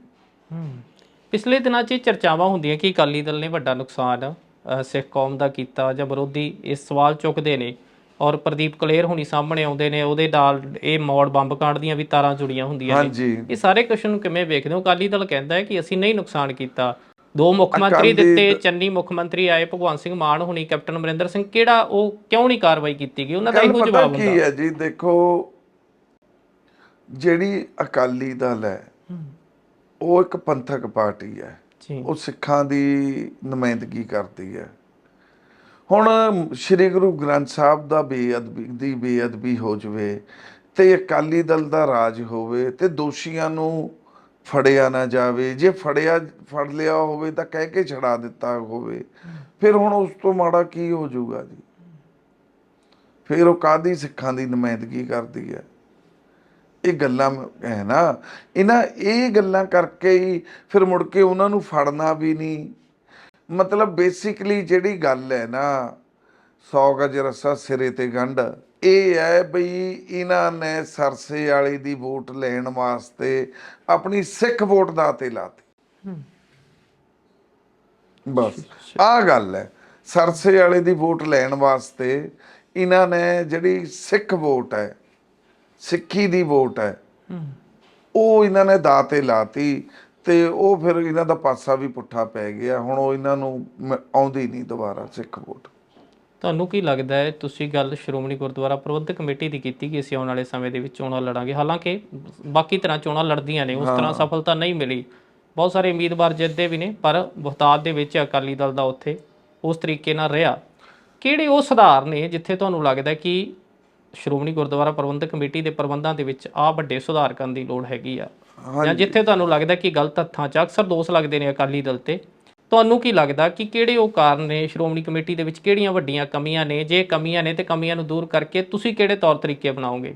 ਪਿਛਲੇ ਦਿਨਾਂ 'ਚ ਚਰਚਾਵਾਂ ਹੁੰਦੀਆਂ ਕਿ ਅਕਾਲੀ ਦਲ ਨੇ ਵੱਡਾ ਨੁਕਸਾਨ ਸਿੱਖ ਕੌਮ ਦਾ ਕੀਤਾ ਜਾਂ ਵਿਰੋਧੀ ਇਸ ਸਵਾਲ ਚੁੱਕਦੇ ਨੇ। ਔਰ ਪ੍ਰਦੀਪ ਕਲੇਰ ਹੁਣੀ ਸਾਹਮਣੇ ਆਉਂਦੇ ਨੇ ਉਹਦੇ ਨਾਲ ਇਹ ਮੌੜ ਬੰਬ ਕਾਂਡ ਦੀਆਂ ਵੀ ਤਾਰਾਂ ਜੁੜੀਆਂ ਹੁੰਦੀਆਂ ਨੇ। ਇਹ ਸਾਰੇ ਕੁਐਸਚਨ ਨੂੰ ਕਿਵੇਂ ਵੇਖਦੇ ਹੋ? ਅਕਾਲੀ ਦਲ ਕਹਿੰਦਾ ਹੈ ਕਿ ਅਸੀਂ ਨਹੀਂ ਨੁਕਸਾਨ ਕੀਤਾ। ਦੋ ਮੁੱਖ ਮੰਤਰੀ ਦਿੱਤੇ ਚੰਨੀ ਮੁੱਖ ਮੰਤਰੀ ਆਏ ਭਗਵੰਤ ਸਿੰਘ ਮਾਨ ਹੁਣੀ ਕੈਪਟਨ ਅਮਰਿੰਦਰ ਸਿੰਘ ਕਿਹੜਾ ਉਹ ਕਿਉਂ ਨਹੀਂ ਕਾਰਵਾਈ ਕੀਤੀ ਗਈ? ਉਹਨਾਂ ਦਾ ਇਹੋ ਜਵਾਬ ਹੁੰਦਾ। ਕੀ ਹੈ ਜੀ ਦੇਖੋ ਜਿਹੜੀ ਅਕਾਲੀ ਦਲ ਹੈ ਉਹ ਇੱਕ ਪੰਥਕ ਪਾਰਟੀ ਹੈ। ਉਹ ਸਿੱਖਾਂ ਦੀ ਨੁਮਾਇੰਦਗੀ ਕਰਦੀ ਹੈ। ਹੁਣ ਸ੍ਰੀ ਗੁਰੂ ਗ੍ਰੰਥ ਸਾਹਿਬ ਦਾ ਬੇਅਦਬੀ, ਦੀ ਬੇਅਦਬੀ ਹੋ ਜਵੇ ਤੇ ਅਕਾਲੀ ਦਲ ਦਾ ਰਾਜ ਹੋਵੇ ਤੇ ਦੋਸ਼ੀਆਂ ਨੂੰ ਫੜਿਆ ਨਾ ਜਾਵੇ, ਜੇ ਫੜਿਆ, ਫੜ ਲਿਆ ਹੋਵੇ ਤਾਂ ਕਹਿ ਕੇ ਛੜਾ ਦਿੱਤਾ ਹੋਵੇ। ਫਿਰ ਹੁਣ ਉਸ ਤੋਂ ਮਾੜਾ ਕੀ ਹੋ ਜਾਊਗਾ ਜੀ? ਫਿਰ ਉਹ ਕਾਦੀ ਸਿੱਖਾਂ ਦੀ ਨੁਮਾਇੰਦਗੀ ਕਰਦੀ ਹੈ? ਇਹ ਗੱਲਾਂ ਹੈ ਨਾ? ਇਹਨਾਂ ਇਹ ਗੱਲਾਂ ਕਰਕੇ ਹੀ ਫਿਰ ਮੁੜ ਕੇ ਉਹਨਾਂ ਨੂੰ ਫੜਨਾ ਵੀ ਨਹੀਂ। ਮਤਲਬ ਬੇਸਿਕਲੀ ਜਿਹੜੀ ਗੱਲ ਹੈ ਨਾ 100 ਗਜ ਰੱਸਾ ਸਿਰੇ ਤੇ ਗੰਢ, ਇਹ ਹੈ ਬਈ ਇਹਨਾਂ ਨੇ ਸਰਸੇ ਵਾਲੀ ਦੀ ਵੋਟ ਲੈਣ ਵਾਸਤੇ ਆਪਣੀ ਸਿੱਖ ਵੋਟ ਦਾ ਤੇ ਲਾਤੀ। ਬਸ, ਆਹ ਗੱਲ ਹੈ। ਸਰਸੇ ਵਾਲੇ ਦੀ ਵੋਟ ਲੈਣ ਵਾਸਤੇ ਇਹਨਾਂ ਨੇ ਜਿਹੜੀ ਸਿੱਖ ਵੋਟ ਹੈ, ਸਿੱਖੀ ਦੀ ਵੋਟ ਹੈ, ਉਹ ਇਹਨਾਂ ਨੇ ਦਾਅ ਤੇ ਲਾਤੀ। ਤੇ ਉਹ ਫਿਰ ਇਹਨਾਂ ਦਾ ਪਾਸਾ ਵੀ ਪੁੱਠਾ ਪੈ ਗਿਆ। ਹੁਣ ਉਹ ਇਹਨਾਂ ਨੂੰ ਮ- ਆਉਂਦੀ ਨਹੀਂ ਦੁਬਾਰਾ ਸਿੱਖ ਵੋਟ ਤੁਹਾਨੂੰ ਕੀ ਲੱਗਦਾ ਹੈ ਤੁਸੀਂ ਗੱਲ ਸ਼੍ਰੋਮਣੀ ਗੁਰਦੁਆਰਾ ਪ੍ਰਬੰਧਕ ਕਮੇਟੀ ਦੀ ਕੀਤੀ ਕਿ ਅਸੀਂ ਆਉਣ ਵਾਲੇ ਸਮੇਂ ਦੇ ਵਿੱਚ ਚੋਣਾਂ ਲੜਾਂਗੇ? ਹਾਲਾਂਕਿ ਬਾਕੀ ਤਰ੍ਹਾਂ ਚੋਣਾਂ ਲੜਦੀਆਂ ਨੇ ਉਸ ਤਰ੍ਹਾਂ ਸਫਲਤਾ ਨਹੀਂ ਮਿਲੀ। ਬਹੁਤ ਸਾਰੇ ਉਮੀਦਵਾਰ ਜਿੱਤਦੇ ਵੀ ਨੇ ਪਰ ਬਹੁਤਾਤ ਦੇ ਵਿੱਚ ਅਕਾਲੀ ਦਲ ਦਾ ਉੱਥੇ ਉਸ ਤਰੀਕੇ ਨਾਲ ਰਿਹਾ। ਕਿਹੜੇ ਉਹ ਸੁਧਾਰ ਨੇ ਜਿੱਥੇ ਤੁਹਾਨੂੰ ਲੱਗਦਾ ਹੈ ਕਿ ਸ਼੍ਰੋਮਣੀ ਗੁਰਦੁਆਰਾ ਪ੍ਰਬੰਧਕ ਕਮੇਟੀ ਦੇ ਪ੍ਰਬੰਧਾਂ ਦੇ ਵਿੱਚ ਆ ਵੱਡੇ ਸੁਧਾਰ ਕਰਨ ਦੀ ਲੋੜ ਹੈਗੀ ਆ? ਜਾਂ ਜਿੱਥੇ ਤੁਹਾਨੂੰ ਲੱਗਦਾ ਕਿ ਗਲਤ ਹੱਥਾਂ 'ਚ ਅਕਸਰ ਦੋਸ਼ ਲੱਗਦੇ ਨੇ ਅਕਾਲੀ ਦਲ ਤੇ। ਤੁਹਾਨੂੰ ਕੀ ਲੱਗਦਾ ਕਿ ਕਿਹੜੇ ਉਹ ਕਾਰਨ ਨੇ ਸ਼੍ਰੋਮਣੀ ਕਮੇਟੀ ਦੇ ਵਿੱਚ ਕਿਹੜੀਆਂ ਵੱਡੀਆਂ ਕਮੀਆਂ ਨੇ? ਜੇ ਕਮੀਆਂ ਨੇ ਤੇ ਕਮੀਆਂ ਨੂੰ ਦੂਰ ਕਰਕੇ ਤੁਸੀਂ ਕਿਹੜੇ ਤੌਰ ਤਰੀਕੇ ਅਪਣਾਓਗੇ?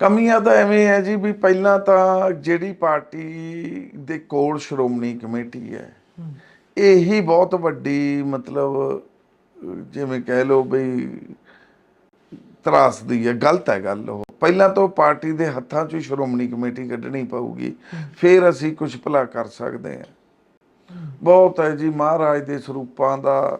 ਕਮੀਆਂ ਤਾਂ ਐਵੇਂ ਹੈ ਜੀ ਵੀ ਪਹਿਲਾਂ ਤਾਂ ਜਿਹੜੀ ਪਾਰਟੀ ਦੇ ਕੋਲ ਸ਼੍ਰੋਮਣੀ ਕਮੇਟੀ ਹੈ ਇਹੀ ਬਹੁਤ ਵੱਡੀ ਮਤਲਬ ਜਿਵੇਂ ਕਹਿ ਲਓ ਬਈ ਤਰਾਸਦੀ ਹੈ ਗਲਤ ਹੈ ਗੱਲ ਉਹ। ਪਹਿਲਾਂ ਤਾਂ ਉਹ ਪਾਰਟੀ ਦੇ ਹੱਥਾਂ 'ਚ ਹੀ ਸ਼੍ਰੋਮਣੀ ਕਮੇਟੀ ਕੱਢਣੀ ਪਊਗੀ ਫਿਰ ਅਸੀਂ ਕੁਝ ਭਲਾ ਕਰ ਸਕਦੇ ਹਾਂ। ਬਹੁਤ ਹੈ ਜੀ ਮਹਾਰਾਜ ਦੇ ਸਰੂਪਾਂ ਦਾ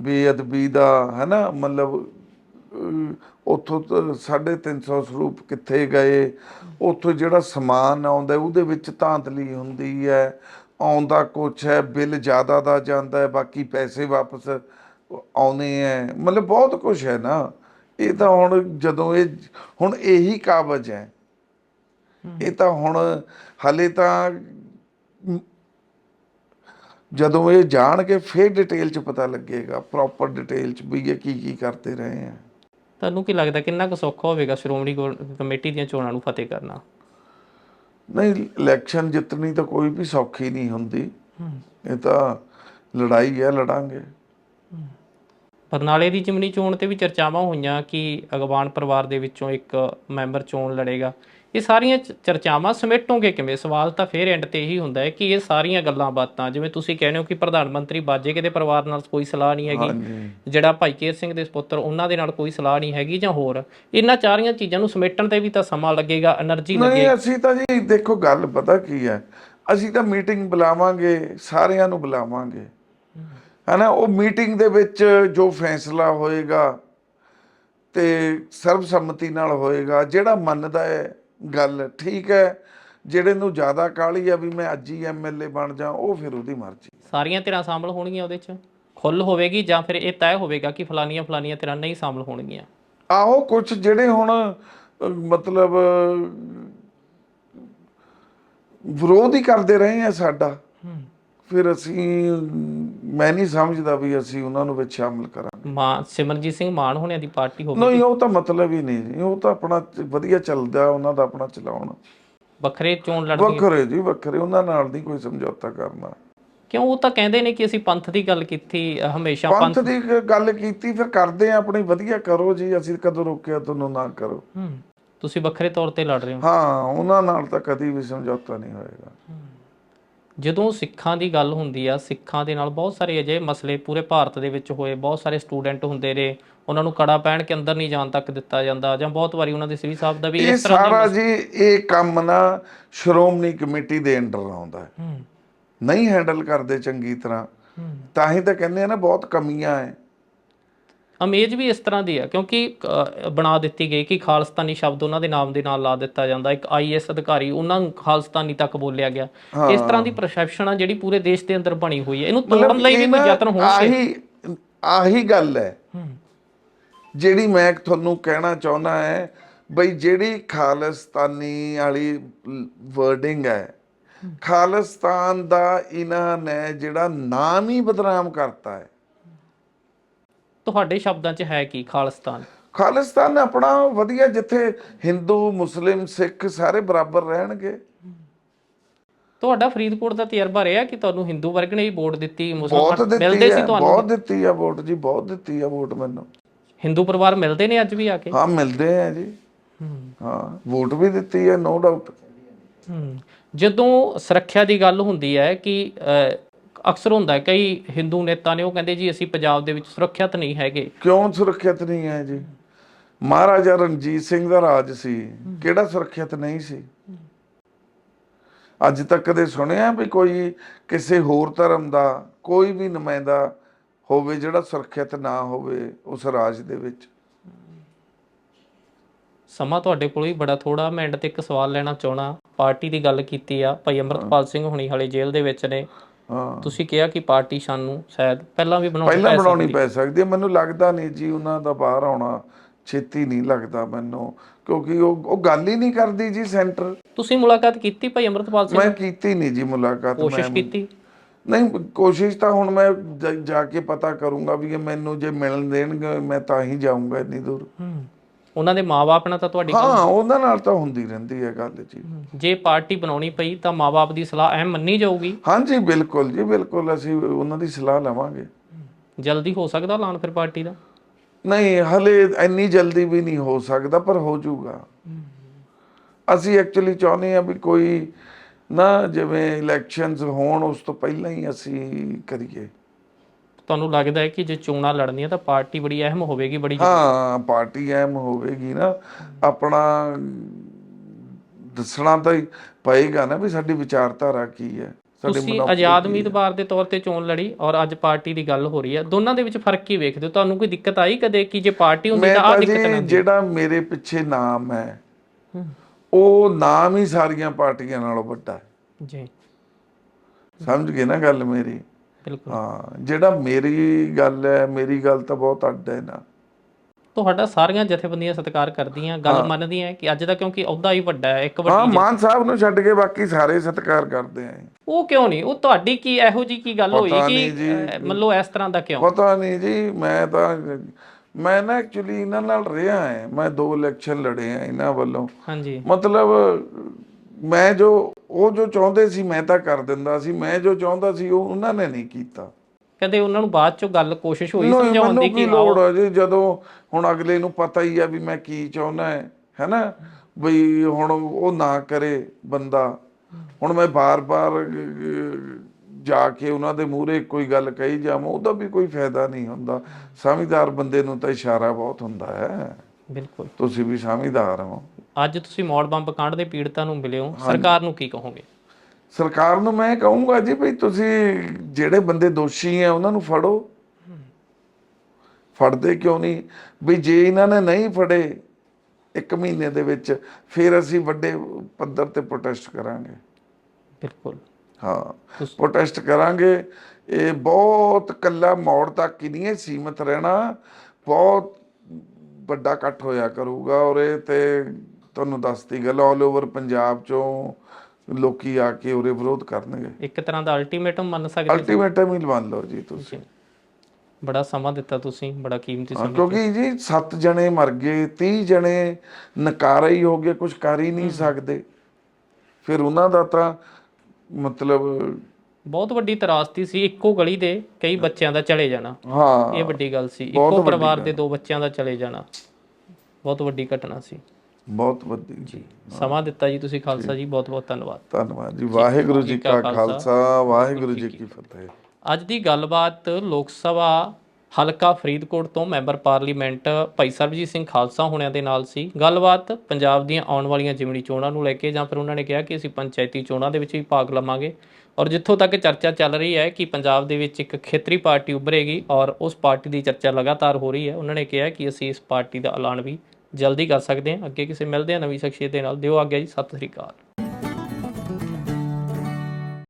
ਬੇਅਦਬੀ ਦਾ ਹੈਨਾ? ਮਤਲਬ ਅਹ, ਉੱਥੋਂ ਤਾਂ 350 ਸਰੂਪ ਕਿੱਥੇ ਗਏ? ਉੱਥੋਂ ਜਿਹੜਾ ਸਮਾਨ ਆਉਂਦਾ ਉਹਦੇ ਵਿੱਚ ਧਾਂਦਲੀ ਹੁੰਦੀ ਹੈ ਆਉਂਦਾ ਕੁਛ ਹੈ ਬਿੱਲ ਜ਼ਿਆਦਾ ਦਾ ਜਾਂਦਾ ਹੈ ਬਾਕੀ ਪੈਸੇ ਵਾਪਸ ਆਉਨੇ ਹੈ। ਮਤਲਬ ਬਹੁਤ ਕੁਝ ਹੈ ਨਾ। ਇਹ ਤਾਂ ਹੁਣ ਜਦੋਂ ਇਹ ਹੁਣ ਇਹੀ ਕਾਬਜ ਹੈ। ਇਹ ਤਾਂ ਹੁਣ ਹਲੇ ਤਾਂ ਜਦੋਂ ਇਹ ਜਾਣਗੇ ਫਿਰ ਡਿਟੇਲ ਚ ਪਤਾ ਲੱਗੇਗਾ ਪ੍ਰੋਪਰ ਡਿਟੇਲ ਚ ਵੀ ਇਹ ਕੀ ਕੀ ਕਰਦੇ ਰਹੇ ਆ। ਤੁਹਾਨੂੰ ਕੀ ਲੱਗਦਾ ਕਿੰਨਾ ਕੁ ਸੌਖਾ ਹੋਵੇਗਾ ਸ਼੍ਰੋਮਣੀ ਕਮੇਟੀ ਦੀਆਂ ਚੋਣਾਂ ਨੂੰ ਫਤਿਹ ਕਰਨਾ? ਨਹੀਂ ਇਲੈਕਸ਼ਨ ਜਿੱਤਣੀ ਤਾਂ ਕੋਈ ਵੀ ਸੌਖੀ ਨਹੀਂ ਹੁੰਦੀ। ਇਹ ਤਾਂ ਲੜਾਈ ਹੈ ਲੜਾਂਗੇ। ਬਰਨਾਲੇ ਦੀ ਜਿਮਨੀ ਚੋਣ ਤੇ ਵੀ ਚਰਚਾਵਾਂ ਹੋਈਆਂ ਕਿ ਅਗਵਾਨ ਪਰਿਵਾਰ ਦੇ ਵਿੱਚੋਂ ਇੱਕ ਮੈਂਬਰ ਚੋਣ ਲੜੇਗਾ। ਇਹ ਸਾਰੀਆਂ ਚਰਚਾਵਾਂ ਸਮੇਟੋਂਗੇ ਕਿਵੇਂ? ਸਵਾਲ ਤਾਂ ਫੇਰ ਐਂਡ ਤੇ ਇਹੀ ਹੁੰਦਾ ਹੈ ਕਿ ਇਹ ਸਾਰੀਆਂ ਗੱਲਾਂ ਬਾਤਾਂ ਜਿਵੇਂ ਤੁਸੀਂ ਕਹਿੰਦੇ ਹੋ ਕਿ ਪ੍ਰਧਾਨ ਮੰਤਰੀ ਬਾਜੇਕੇ ਦੇ ਪਰਿਵਾਰ ਨਾਲ ਕੋਈ ਸਲਾਹ ਨਹੀਂ ਹੈਗੀ ਜਿਹੜਾ ਭਾਈ ਕੇਰ ਸਿੰਘ ਦੇ ਪੁੱਤਰ ਉਹਨਾਂ ਦੇ ਨਾਲ ਕੋਈ ਸਲਾਹ ਨਹੀਂ ਹੈਗੀ ਜਾਂ ਹੋਰ ਇਹਨਾਂ ਚਾਰੀਆਂ ਚੀਜ਼ਾਂ ਨੂੰ ਸਮੇਟਣ ਤੇ ਵੀ ਤਾਂ ਸਮਾਂ ਲੱਗੇਗਾ એનર્ਜੀ ਲੱਗੇਗੀ। ਨਹੀਂ ਅਸੀਂ ਤਾਂ ਜੀ ਦੇਖੋ ਗੱਲ ਪਤਾ ਕੀ ਹੈ ਅਸੀਂ ਤਾਂ ਮੀਟਿੰਗ ਬੁਲਾਵਾਂਗੇ ਸਾਰਿਆਂ ਨੂੰ ਬੁਲਾਵਾਂਗੇ। ਹਨਾ ਉਹ ਮੀਟਿੰਗ ਦੇ ਵਿੱਚ ਜੋ ਫੈਸਲਾ ਹੋਏਗਾ ਤੇ ਸਰਬਸੰਮਤੀ ਨਾਲ ਹੋਏਗਾ ਜਿਹੜਾ ਮੰਨਦਾ ਹੈ ਗੱਲ ਠੀਕ ਹੈ ਜਿਹੜੇ ਨੂੰ ਜ਼ਿਆਦਾ ਕਾਹਲੀ ਆ ਵੀ ਮੈਂ ਅੱਜ ਹੀ ਐਮਐਲਏ ਬਣ ਜਾ ਉਹ ਫਿਰ ਉਹਦੀ ਮਰਜ਼ੀ। ਸਾਰੀਆਂ ਧਿਰਾਂ ਸ਼ਾਮਲ ਹੋਣਗੀਆਂ ਉਹਦੇ 'ਚ? ਖੁੱਲ ਹੋਵੇਗੀ ਜਾਂ ਫਿਰ ਇਹ ਤੈਅ ਹੋਵੇਗਾ ਕਿ ਫਲਾਨੀਆਂ ਫਲਾਨੀਆਂ ਧਿਰਾਂ ਨਹੀਂ ਸ਼ਾਮਲ ਹੋਣਗੀਆਂ? ਆਹੋ ਕੁਝ ਜਿਹੜੇ ਹੁਣ ਮਤਲਬ ਵਿਰੋਧ ਹੀ ਕਰਦੇ ਰਹੇ ਆ ਸਾਡਾ। ਫਿਰ ਅਸੀਂ ਮੈਂ ਨਹੀਂ ਸਮਝਦਾ ਵੀ ਅਸੀਂ ਉਹਨਾਂ ਨੂੰ ਵਿੱਚ ਸ਼ਾਮਲ ਕਰਾਂਗੇ। ਮਾਨ ਸਿਮਰਜੀਤ ਸਿੰਘ ਮਾਨ ਹੋਣਿਆਂ ਦੀ ਪਾਰਟੀ ਹੋਵੇ ਨਹੀਂ ਉਹ ਤਾਂ ਮਤਲਬ ਹੀ ਨਹੀਂ ਜੀ ਉਹ ਤਾਂ ਆਪਣਾ ਚ- ਵਧੀਆ ਚੱਲਦਾ ਉਹਨਾਂ ਦਾ ਆਪਣਾ ਚਲਾਉਣ। ਵੱਖਰੇ ਚੋਣ ਲੜਨੀ ਵੱਖਰੇ ਜੀ ਵੱਖਰੇ ਉਹਨਾਂ ਨਾਲ ਨਹੀਂ ਕੋਈ ਸਮਝੌਤਾ ਕਰਨਾ। ਕਿਉਂ? ਉਹ ਤਾਂ ਕਹਿੰਦੇ ਨੇ ਕਿ ਅਸੀਂ ਪੰਥ ਦੀ ਗੱਲ ਕੀਤੀ ਅ, ਹਮੇਸ਼ਾ ਪੰਥ ਪੰਥ ਦੀ ਗ- ਗੱਲ ਕੀਤੀ ਫਿਰ ਕਰਦੇ ਆ ਆਪਣੀ ਵਧੀਆ ਕਰੋ ਜੀ ਅਸੀਂ ਕਦੋਂ ਰੋਕਿਆ ਤੁਹਾਨੂੰ ਨਾ ਕਰੋ। ਹੂੰ, ਤੁਸੀਂ ਵੱਖਰੇ ਤੌਰ ਤੇ ਲੜ ਰਹੇ ਹੋ? ਹਾਂ ਉਹਨਾਂ ਨਾਲ ਤਾਂ ਕਦੀ ਵੀ ਸਮਝੌਤਾ ਨਹੀਂ ਹੋਏਗਾ। ਜਦੋਂ ਸਿੱਖਾਂ ਦੀ ਗੱਲ ਹੁੰਦੀ ਆ ਸਿੱਖਾਂ ਦੇ ਨਾਲ ਬਹੁਤ ਸਾਰੇ ਅਜਿਹੇ ਮਸਲੇ ਪੂਰੇ ਭਾਰਤ ਦੇ ਵਿੱਚ ਹੋਏ ਬਹੁਤ ਸਾਰੇ ਸਟੂਡੈਂਟ ਹੁੰਦੇ ਨੇ ਉਹਨਾਂ ਨੂੰ ਕੜਾ ਪਹਿਨ ਕੇ ਅੰਦਰ ਨਹੀਂ ਜਾਣ ਤੱਕ ਦਿੱਤਾ ਜਾਂਦਾ ਜਾਂ ਬਹੁਤ ਵਾਰੀ ਉਹਨਾਂ ਦੇ ਸਿਵੀ ਸਾਹਿਬ ਦਾ ਵੀ ਇਸ ਤਰ੍ਹਾਂ ਦੇ ਸਾਰਾ ਜੀ ਇਹ ਕੰਮ ਨਾ ਸ਼੍ਰੋਮਣੀ ਕਮੇਟੀ ਦੇ ਅੰਡਰ ਆਉਂਦਾ ਨਹੀਂ ਹੈਂਡਲ ਕਰਦੇ ਚੰਗੀ ਤਰ੍ਹਾਂ। ਤਾਂ ਹੀ ਤਾਂ ਕਹਿੰਦੇ ਆ ਨਾ ਬਹੁਤ ਕਮੀਆਂ ਹੈ ਅਮੇਜ ਵੀ ਇਸ ਤਰ੍ਹਾਂ ਦੀ ਆ ਕਿਉਂਕਿ ਬਣਾ ਦਿੱਤੀ ਗਈ ਕਿ ਖਾਲਸਤਾਨੀ ਸ਼ਬਦ ਉਹਨਾਂ ਦੇ ਨਾਮ ਦੇ ਨਾਲ ਲਾ ਦਿੱਤਾ ਜਾਂਦਾ ਇੱਕ ਆਈਐਸ ਅਧਿਕਾਰੀ ਉਹਨਾਂ ਨੂੰ ਖਾਲਸਤਾਨੀ ਤੱਕ ਬੋਲਿਆ ਗਿਆ। ਇਸ ਤਰ੍ਹਾਂ ਦੀ ਪਰਸੈਪਸ਼ਨ ਆ ਜਿਹੜੀ ਪੂਰੇ ਦੇਸ਼ ਦੇ ਅੰਦਰ ਬਣੀ ਹੋਈ ਹੈ ਇਹਨੂੰ ਤੋੜਨ ਲਈ ਵੀ ਕੋਈ ਯਤਨ ਹੋਣਗੇ ਆਹੀ ਆਹੀ ਗੱਲ ਹੂੰ। ਜਿਹੜੀ ਮੈਂ ਤੁਹਾਨੂੰ ਕਹਿਣਾ ਚਾਹੁੰਦਾ ਹੈ ਬਈ ਜਿਹੜੀ ਖਾਲਿਸਤਾਨੀ ਵਾਲੀ ਵਰਡਿੰਗ ਹੈ। ਖਾਲਿਸਤਾਨ ਦਾ ਇਹਨਾਂ ਨੇ ਜਿਹੜਾ ਨਾਮ ਹੀ ਬਦਨਾਮ ਕਰਤਾ ਹੈ ਤੁਹਾਡੇ ਸ਼ਬਦਾਂ 'ਚ ਹੈ ਕੀ ਖਾਲਿਸਤਾਨ? ਖਾਲਿਸਤਾਨ ਆਪਣਾ ਵਧੀਆ ਜਿੱਥੇ ਹਿੰਦੂ ਮੁਸਲਿਮ ਸਿੱਖ ਸਾਰੇ ਬਰਾਬਰ ਰਹਿਣਗੇ। ਤੁਹਾਡਾ ਫਰੀਦਕੋਟ ਦਾ ਤਜਰਬਾ ਰਿਹਾ ਕਿ ਤੁਹਾਨੂੰ ਹਿੰਦੂ ਵਰਗ ਨੇ ਵੀ ਵੋਟ ਦਿੱਤੀ ਮੁਸਲਮਾਨ ਮਿਲਦੇ ਸੀ ਤੁਹਾਨੂੰ? ਬਹੁਤ ਦਿੱਤੀ ਆ ਵੋਟ ਜੀ ਬਹੁਤ ਦਿੱਤੀ ਆ ਵੋਟ ਮੈਨੂੰ। ਹਿੰਦੂ ਪਰਿਵਾਰ ਮਿਲਦੇ ਨੇ ਅੱਜ ਵੀ ਆ ਕੇ? ਹਾਂ ਮਿਲਦੇ ਆ ਜੀ। ਹੂੰ। ਵੋਟ ਵੀ ਦਿੱਤੀ ਹੈ ਨੋ ਡਾਊਟ ਜਦੋਂ ਸੁਰੱਖਿਆ ਦੀ ਗੱਲ ਹੁੰਦੀ ਹੈ ਕਿ ਅਕਸਰ ਹੁੰਦਾ ਹੈ ਕਈ ਹਿੰਦੂ ਨੇਤਾ ਨੇ ਉਹ ਕਹਿੰਦੇ ਜੀ ਅਸੀਂ ਪੰਜਾਬ ਦੇ ਵਿੱਚ ਸੁਰੱਖਿਅਤ ਨਹੀਂ ਹੈਗੇ। ਕਿਉਂ ਸੁਰੱਖਿਅਤ ਨਹੀਂ ਹੈ ਜੀ? ਮਹਾਰਾਜਾ ਰਣਜੀਤ ਸਿੰਘ ਦਾ ਰਾਜ ਸੀ ਕਿਹੜਾ ਸੁਰੱਖਿਅਤ ਨਹੀਂ ਸੀ? ਅੱਜ ਤੱਕ ਕਦੇ ਸੁਣਿਆ ਵੀ ਕੋਈ ਕਿਸੇ ਹੋਰ ਧਰਮ ਦਾ ਕੋਈ ਵੀ ਨੁਮਾਇੰਦਾ ਹੋਵੇ ਜਿਹੜਾ ਸੁਰੱਖਿਅਤ ਨਾ ਹੋਵੇ ਉਸ ਰਾਜ ਦੇ ਵਿੱਚ? ਸਮਾਂ ਤੁਹਾਡੇ ਕੋਲ ਵੀ ਬੜਾ ਥੋੜਾ ਮੈਂ ਐਂਡ ਤੇ ਇੱਕ ਸਵਾਲ ਲੈਣਾ ਚਾਹਣਾ ਪਾਰਟੀ ਦੀ ਗੱਲ ਕੀਤੀ ਆ ਭਾਈ ਅਮਰਤਪਾਲ ਸਿੰਘ ਹੁਣੀ ਹਾਲੇ ਜੇਲ੍ਹ ਦੇ ਵਿੱਚ ਨੇ। ਤੁਸੀਂ ਕਿਹਾ ਕਿ ਪਾਰਟੀ ਸਾਨੂੰ ਸ਼ਾਇਦ ਪਹਿਲਾਂ ਵੀ ਬਣਾਉਣੀ ਪਹਿਲਾਂ ਪੈ ਬਣਾਉਣੀ ਸਕਦੀ। ਪੈ ਸਕਦੀ ਹੈ। ਮੈਨੂੰ ਲੱਗਦਾ ਨਹੀਂ ਜੀ ਉਹਨਾਂ ਦਾ ਬਾਹਰ ਆਉਣਾ ਛੇਤੀ ਨਹੀਂ ਲੱਗਦਾ ਮੈਨੂੰ ਕਿਉਂਕਿ ਉਹ ਉਹ ਗੱਲ ਹੀ ਨਹੀਂ ਕਰਦੀ ਜੀ ਸੈਂਟਰ। ਤੁਸੀਂ ਮੁਲਾਕਾਤ ਕੀਤੀ ਭਾਈ ਅਮਰਤਪਾਲ ਸਿੰਘ? ਮੈਂ ਕੀਤੀ ਨਹੀਂ ਜੀ ਮੁਲਾਕਾਤ ਕੋਸ਼ਿਸ਼ ਮੈਂ ਕੀਤੀ? ਨਹੀਂ ਕੋਸ਼ਿਸ਼ ਤਾਂ ਹੁਣ ਮੈਂ ਜ- ਕੇ ਪਤਾ ਕਰੂੰਗਾ ਵੀ ਇਹ ਮੈਨੂੰ ਜੇ ਮਿਲਣ ਦੇਣਗੇ ਮੈਂ ਤਾਂ ਹੀ ਜਾਊਂਗਾ ਇੰਨੀ ਦੂਰ। ਹਮ, ਉਹਨਾਂ ਦੇ ਮਾਪੇ ਨਾਲ ਤਾਂ ਤੁਹਾਡੀ ਹਾਂ ਉਹਨਾਂ ਨਾਲ ਤਾਂ ਹੁੰਦੀ ਰਹਿੰਦੀ ਹੈ ਗੱਲ ਜੀ। ਜੇ ਪਾਰਟੀ ਬਣਾਉਣੀ ਪਈ ਤਾਂ ਮਾਪੇ ਦੀ ਸਲਾਹ ਅਹਿਮ ਮੰਨੀ ਜਾਊਗੀ। ਹਾਂਜੀ ਬਿਲਕੁਲ ਜੀ ਬਿਲਕੁਲ ਅਸੀਂ ਉਹਨਾਂ ਦੀ ਸਲਾਹ ਲਵਾਂਗੇ। ਜਲਦੀ ਹੋ ਸਕਦਾ ਐਲਾਨ ਫਿਰ ਪਾਰਟੀ ਦਾ? ਨਹੀਂ ਹਲੇ ਇੰਨੀ ਜਲਦੀ ਵੀ ਨਹੀਂ ਹੋ ਸਕਦਾ ਪਰ ਹੋ ਜਾਊਗਾ। ਅਸੀਂ ਐਕਚੁਅਲੀ ਚਾਹੁੰਦੇ ਆ ਵੀ ਕੋਈ ਨਾ ਜਿਵੇਂ ਇਲੈਕਸ਼ਨਸ ਹੋਣ ਉਸ ਤੋਂ ਪਹਿਲਾਂ ਹੀ ਅਸੀਂ ਕਰੀਏ। ਤੁਹਾਨੂੰ ਲੱਗਦਾ ਹੈ ਕਿ ਜੇ ਚੋਣਾਂ ਲੜਨੀਆਂ ਤਾਂ ਪਾਰਟੀ ਬੜੀ ਅਹਿਮ ਹੋਵੇਗੀ ਬੜੀ ਹਾਂ ਪਾਰਟੀ ਐਮ ਹੋਵੇਗੀ ਨਾ। ਆਪਣਾ ਦੱਸਣਾ ਤਾਂ ਹੀ ਪਏਗਾ ਨਾ ਵੀ ਸਾਡੀ ਵਿਚਾਰਧਾਰਾ ਕੀ ਹੈ ਤੁਸੀਂ ਆਜ਼ਾਦ। ਉਮੀਦਵਾਰ ਦੇ ਤੌਰ ਤੇ ਚੋਣ ਲੜੀ ਔਰ ਅੱਜ ਪਾਰਟੀ ਦੀ ਗੱਲ ਹੋ ਰਹੀ ਹੈ। ਦੋਨਾਂ ਦੇ ਵਿੱਚ ਫ਼ਰਕ ਕੀ ਵੇਖਦੇ ਹੋ? ਤੁਹਾਨੂੰ ਕੋਈ ਦਿੱਕਤ ਆਈ ਕਦੇ ਕਿ ਜੇ ਪਾਰਟੀ ਹੁੰਦੀ ਤਾਂ ਆ ਦਿੱਕਤ ਨਾ ਜਿਹੜਾ ਮੇਰੇ ਪਿੱਛੇ ਨਾਮ ਹੈ। ਉਹ ਨਾਮ ਹੀ ਸਾਰੀਆਂ ਪਾਰਟੀਆਂ ਨਾਲੋਂ ਵੱਡਾ ਹੈ। ਜੀ। ਸਮਝ ਗਏ ਨਾ ਗੱਲ ਮੇਰੀ? ਬਿਲਕੁਲ। ਹਾਂ ਜਿਹੜਾ ਮੇਰੀ ਗੱਲ ਹੈ ਮੇਰੀ ਗੱਲ ਤਾਂ ਬਹੁਤ ਅੱਡ ਹੈ ਨਾ। ਤੁਹਾਡਾ ਸਾਰੀਆਂ ਜਥੇਬੰਦੀਆਂ ਸਤਿਕਾਰ ਕਰਦੀਆਂ ਗੱਲ ਮੰਨਦੀਆਂ ਕਿ ਅੱਜ ਦਾ ਕਿਉਂਕਿ ਅਹੁਦਾ ਹੀ ਵੱਡਾ ਹੈ ਇੱਕ ਹਾਂ ਵੱਡੀ ਮਾਨ ਸਾਹਿਬ ਨੂੰ ਛੱਡ ਕੇ ਬਾਕੀ ਸਾਰੇ ਸਤਿਕਾਰ ਕਰਦੇ ਆ ਉਹ ਕਿਉਂ ਨਹੀਂ? ਉਹ ਤੁਹਾਡੀ ਕੀ ਇਹੋ ਜੀ ਕੀ ਗੱਲ ਹੋਈ ਕਿ ਲਓ ਇਸ ਤਰ੍ਹਾਂ ਦਾ ਕਿਉਂ? ਪਤਾ ਨਹੀਂ ਜੀ ਮੈਂ ਤਾਂ ਮੈਂ ਨਾ ਐਕਚੁਅਲੀ ਇਹਨਾਂ ਨਾਲ ਰਿਹਾ ਹਾਂ। ਮੈਂ ਦੋ ਇਲੈਕਸ਼ਨ ਲੜੇ ਆ ਇਹਨਾਂ ਵੱਲੋਂ। ਹਾਂਜੀ। ਮਤਲਬ ਮੈਂ ਜੋ ਉਹ ਜੋ ਚਾਹੁੰਦੇ ਸੀ ਮੈਂ ਤਾਂ ਕਰ ਦਿੰਦਾ ਸੀ ਮੈਂ ਜੋ ਚਾਹੁੰਦਾ ਸੀ ਉਹ ਉਹਨਾਂ ਨੇ ਨਹੀਂ ਕੀਤਾ। ਕਦੇ ਉਹਨਾਂ ਨੂੰ ਬਾਅਦ ਚੋਂ ਗੱਲ ਕੋਸ਼ਿਸ਼ ਹੋਈ ਸਮਝਾਉਣ ਦੀ ਕੀ ਕਿ ਲੋੜ ਹੈ ਜੀ ਜਦੋਂ ਹੁਣ ਅਗਲੇ ਨੂੰ ਪਤਾ ਹੀ ਆ ਵੀ ਮੈਂ ਕੀ ਚਾਹੁੰਦਾ ਹੈ ਹੈਨਾ ਬਈ ਹੁਣ ਉਹ ਨਾ ਕਰੇ ਬੰਦਾ। ਹੁਣ ਮੈਂ ਬਾਰ-ਬਾਰ ਜਾ ਕੇ ਉਹਨਾਂ ਦੇ ਮੂਹਰੇ ਕੋਈ ਗੱਲ ਕਹੀ ਜਾਵਾਂ ਉਹਦਾ ਵੀ ਕੋਈ ਫਾਇਦਾ ਨਹੀਂ ਹੁੰਦਾ। ਸਮਝਦਾਰ ਬੰਦੇ ਨੂੰ ਤਾਂ ਇਸ਼ਾਰਾ ਬਹੁਤ ਹੁੰਦਾ ਹੈ। ਬਿਲਕੁਲ। ਤੁਸੀਂ ਵੀ ਸਮਝਦਾਰ ਹੋ। ਅੱਜ ਤੁਸੀਂ ਮੌੜ ਬੰਬ ਕਾਂਡ ਦੇ ਪੀੜਤਾਂ ਨੂੰ ਮਿਲੇ ਹੋ। ਸਰਕਾਰ ਨੂੰ ਕੀ ਕਹੋਗੇ? ਸਰਕਾਰ ਨੂੰ ਮੈਂ ਕਹੂੰਗਾ ਜੀ ਵੀ ਤੁਸੀਂ ਜਿਹੜੇ ਬੰਦੇ ਦੋਸ਼ੀ ਆ ਉਹਨਾਂ ਨੂੰ ਫੜੋ। ਫੜਦੇ ਕਿਉਂ ਨਹੀਂ? ਵੀ ਜੇ ਇਹਨਾਂ ਨੇ ਨਹੀਂ ਫੜੇ ਇੱਕ ਮਹੀਨੇ ਦੇ ਵਿੱਚ ਫਿਰ ਅਸੀਂ ਵੱਡੇ ਪੱਧਰ ਤੇ ਪ੍ਰੋਟੈਸਟ ਕਰਾਂਗੇ। ਬਿਲਕੁਲ। ਹਾਂ ਪ੍ਰੋਟੈਸਟ ਕਰਾਂਗੇ। ਇਹ ਬਹੁਤ ਕੱਲਾ ਮੌੜ ਤੱਕ ਹੀ ਨਹੀਂ ਸੀਮਤ ਰਹਿਣਾ। ਬਹੁਤ ਵੱਡਾ ਇਕੱਠ ਹੋਇਆ ਕਰੂਗਾ ਔਰ ਇਹ ਤੇ ਤੁਹਾਨੂੰ ਦੱਸਤੀ ਗੱਲ ਆਲ ਓਵਰ ਪੰਜਾਬ ਚੋਂ ਲੋਕੀ ਆ ਕੇ ਉਰੇ ਵਿਰੋਧ ਕਰਨਗੇ। ਇੱਕ ਤਰ੍ਹਾਂ ਦਾ ਅਲਟੀਮੇਟਮ ਮੰਨ ਸਕਦੇ ਅਲਟੀਮੇਟਮ ਹੀ ਲਵਾਨ ਲਓ ਜੀ ਤੁਸੀਂ। ਬੜਾ ਸਮਾਂ ਦਿੱਤਾ ਤੁਸੀਂ ਬੜਾ ਕੀਮਤੀ ਹਾਂ, ਸਮਾਂ ਕਿਉਂਕਿ ਜੀ 7 ਜਣੇ ਮਰ ਗਏ 30 ਜਣੇ ਨਕਾਰਾ ਹੀ ਹੋ ਗਏ ਕੁਝ ਕਰ ਹੀ ਨਹੀਂ ਸਕਦੇ। ਫਿਰ ਉਹਨਾਂ ਦਾ ਤਾਂ ਮਤਲਬ ਬਹੁਤ ਵੱਡੀ ਤਰਾਸਦੀ ਸੀ ਇੱਕੋ ਗਲੀ ਦੇ ਕਈ ਬੱਚਿਆਂ ਦਾ ਚਲੇ ਜਾਣਾ। ਹਾਂ। ਇਹ ਵੱਡੀ ਗੱਲ ਸੀ ਬਹੁਤ ਇੱਕੋ ਵੱਡੀ ਪਰਿਵਾਰ। ਦੇ ਦੋ ਬੱਚਿਆਂ ਦਾ ਚਲੇ ਜਾਣਾ। ਬਹੁਤ ਵੱਡੀ ਘਟਨਾ ਸੀ। ਬਹੁਤ ਵੱਡੀ। ਜੀ ਸਮਾਂ ਦਿੱਤਾ ਜੀ ਤੁਸੀਂ ਖਾਲਸਾ ਜੀ ਬਹੁਤ ਬਹੁਤ ਧੰਨਵਾਦ। ਧੰਨਵਾਦ ਜੀ। ਵਾਹਿਗੁਰੂ ਜੀ ਕਾ ਖਾਲਸਾ ਵਾਹਿਗੁਰੂ ਜੀ ਕੀ ਫਤਿਹ। ਅੱਜ ਦੀ ਗੱਲਬਾਤ ਲੋਕ ਸਭਾ ਹਲਕਾ ਫਰੀਦਕੋਟ ਤੋਂ ਮੈਂਬਰ ਪਾਰਲੀਮੈਂਟ ਭਾਈ ਸਰਬਜੀਤ ਸਿੰਘ ਖਾਲਸਾ ਹੋਣਿਆਂ ਦੇ ਨਾਲ ਸੀ। ਗੱਲਬਾਤ ਪੰਜਾਬ ਦੀਆਂ ਆਉਣ ਵਾਲੀਆਂ ਜਿਮਣੀ ਚੋਣਾਂ ਨੂੰ ਲੈ ਕੇ ਜਾਂ ਫਿਰ ਉਹਨਾਂ ਨੇ ਕਿਹਾ ਕਿ ਅਸੀਂ ਪੰਚਾਇਤੀ ਚੋਣਾਂ ਦੇ ਵਿੱਚ ਵੀ ਭਾਗ ਲਵਾਂਗੇ। ਔਰ ਜਿੱਥੋਂ ਤੱਕ ਚਰਚਾ ਚੱਲ ਰਹੀ ਹੈ ਕਿ ਪੰਜਾਬ ਦੇ ਵਿੱਚ ਇੱਕ ਖੇਤਰੀ ਪਾਰਟੀ ਉਭਰੇਗੀ ਔਰ ਉਸ ਪਾਰਟੀ ਦੀ ਚਰਚਾ ਲਗਾਤਾਰ ਹੋ ਰਹੀ ਹੈ, ਉਹਨਾਂ ਨੇ ਕਿਹਾ ਕਿ ਅਸੀਂ ਇਸ ਪਾਰਟੀ ਦਾ ਐਲਾਨ ਵੀ ਜਲਦੀ ਕਰ ਸਕਦੇ ਹਾਂ। ਅੱਗੇ ਕਿਸੇ ਮਿਲਦੇ ਹਾਂ ਨਵੀਂ ਸ਼ਖਸੀਅਤ ਦੇ ਨਾਲ। ਦਿਓ ਆਗਿਆ ਜੀ। ਸਤਿ ਸ੍ਰੀ ਅਕਾਲ।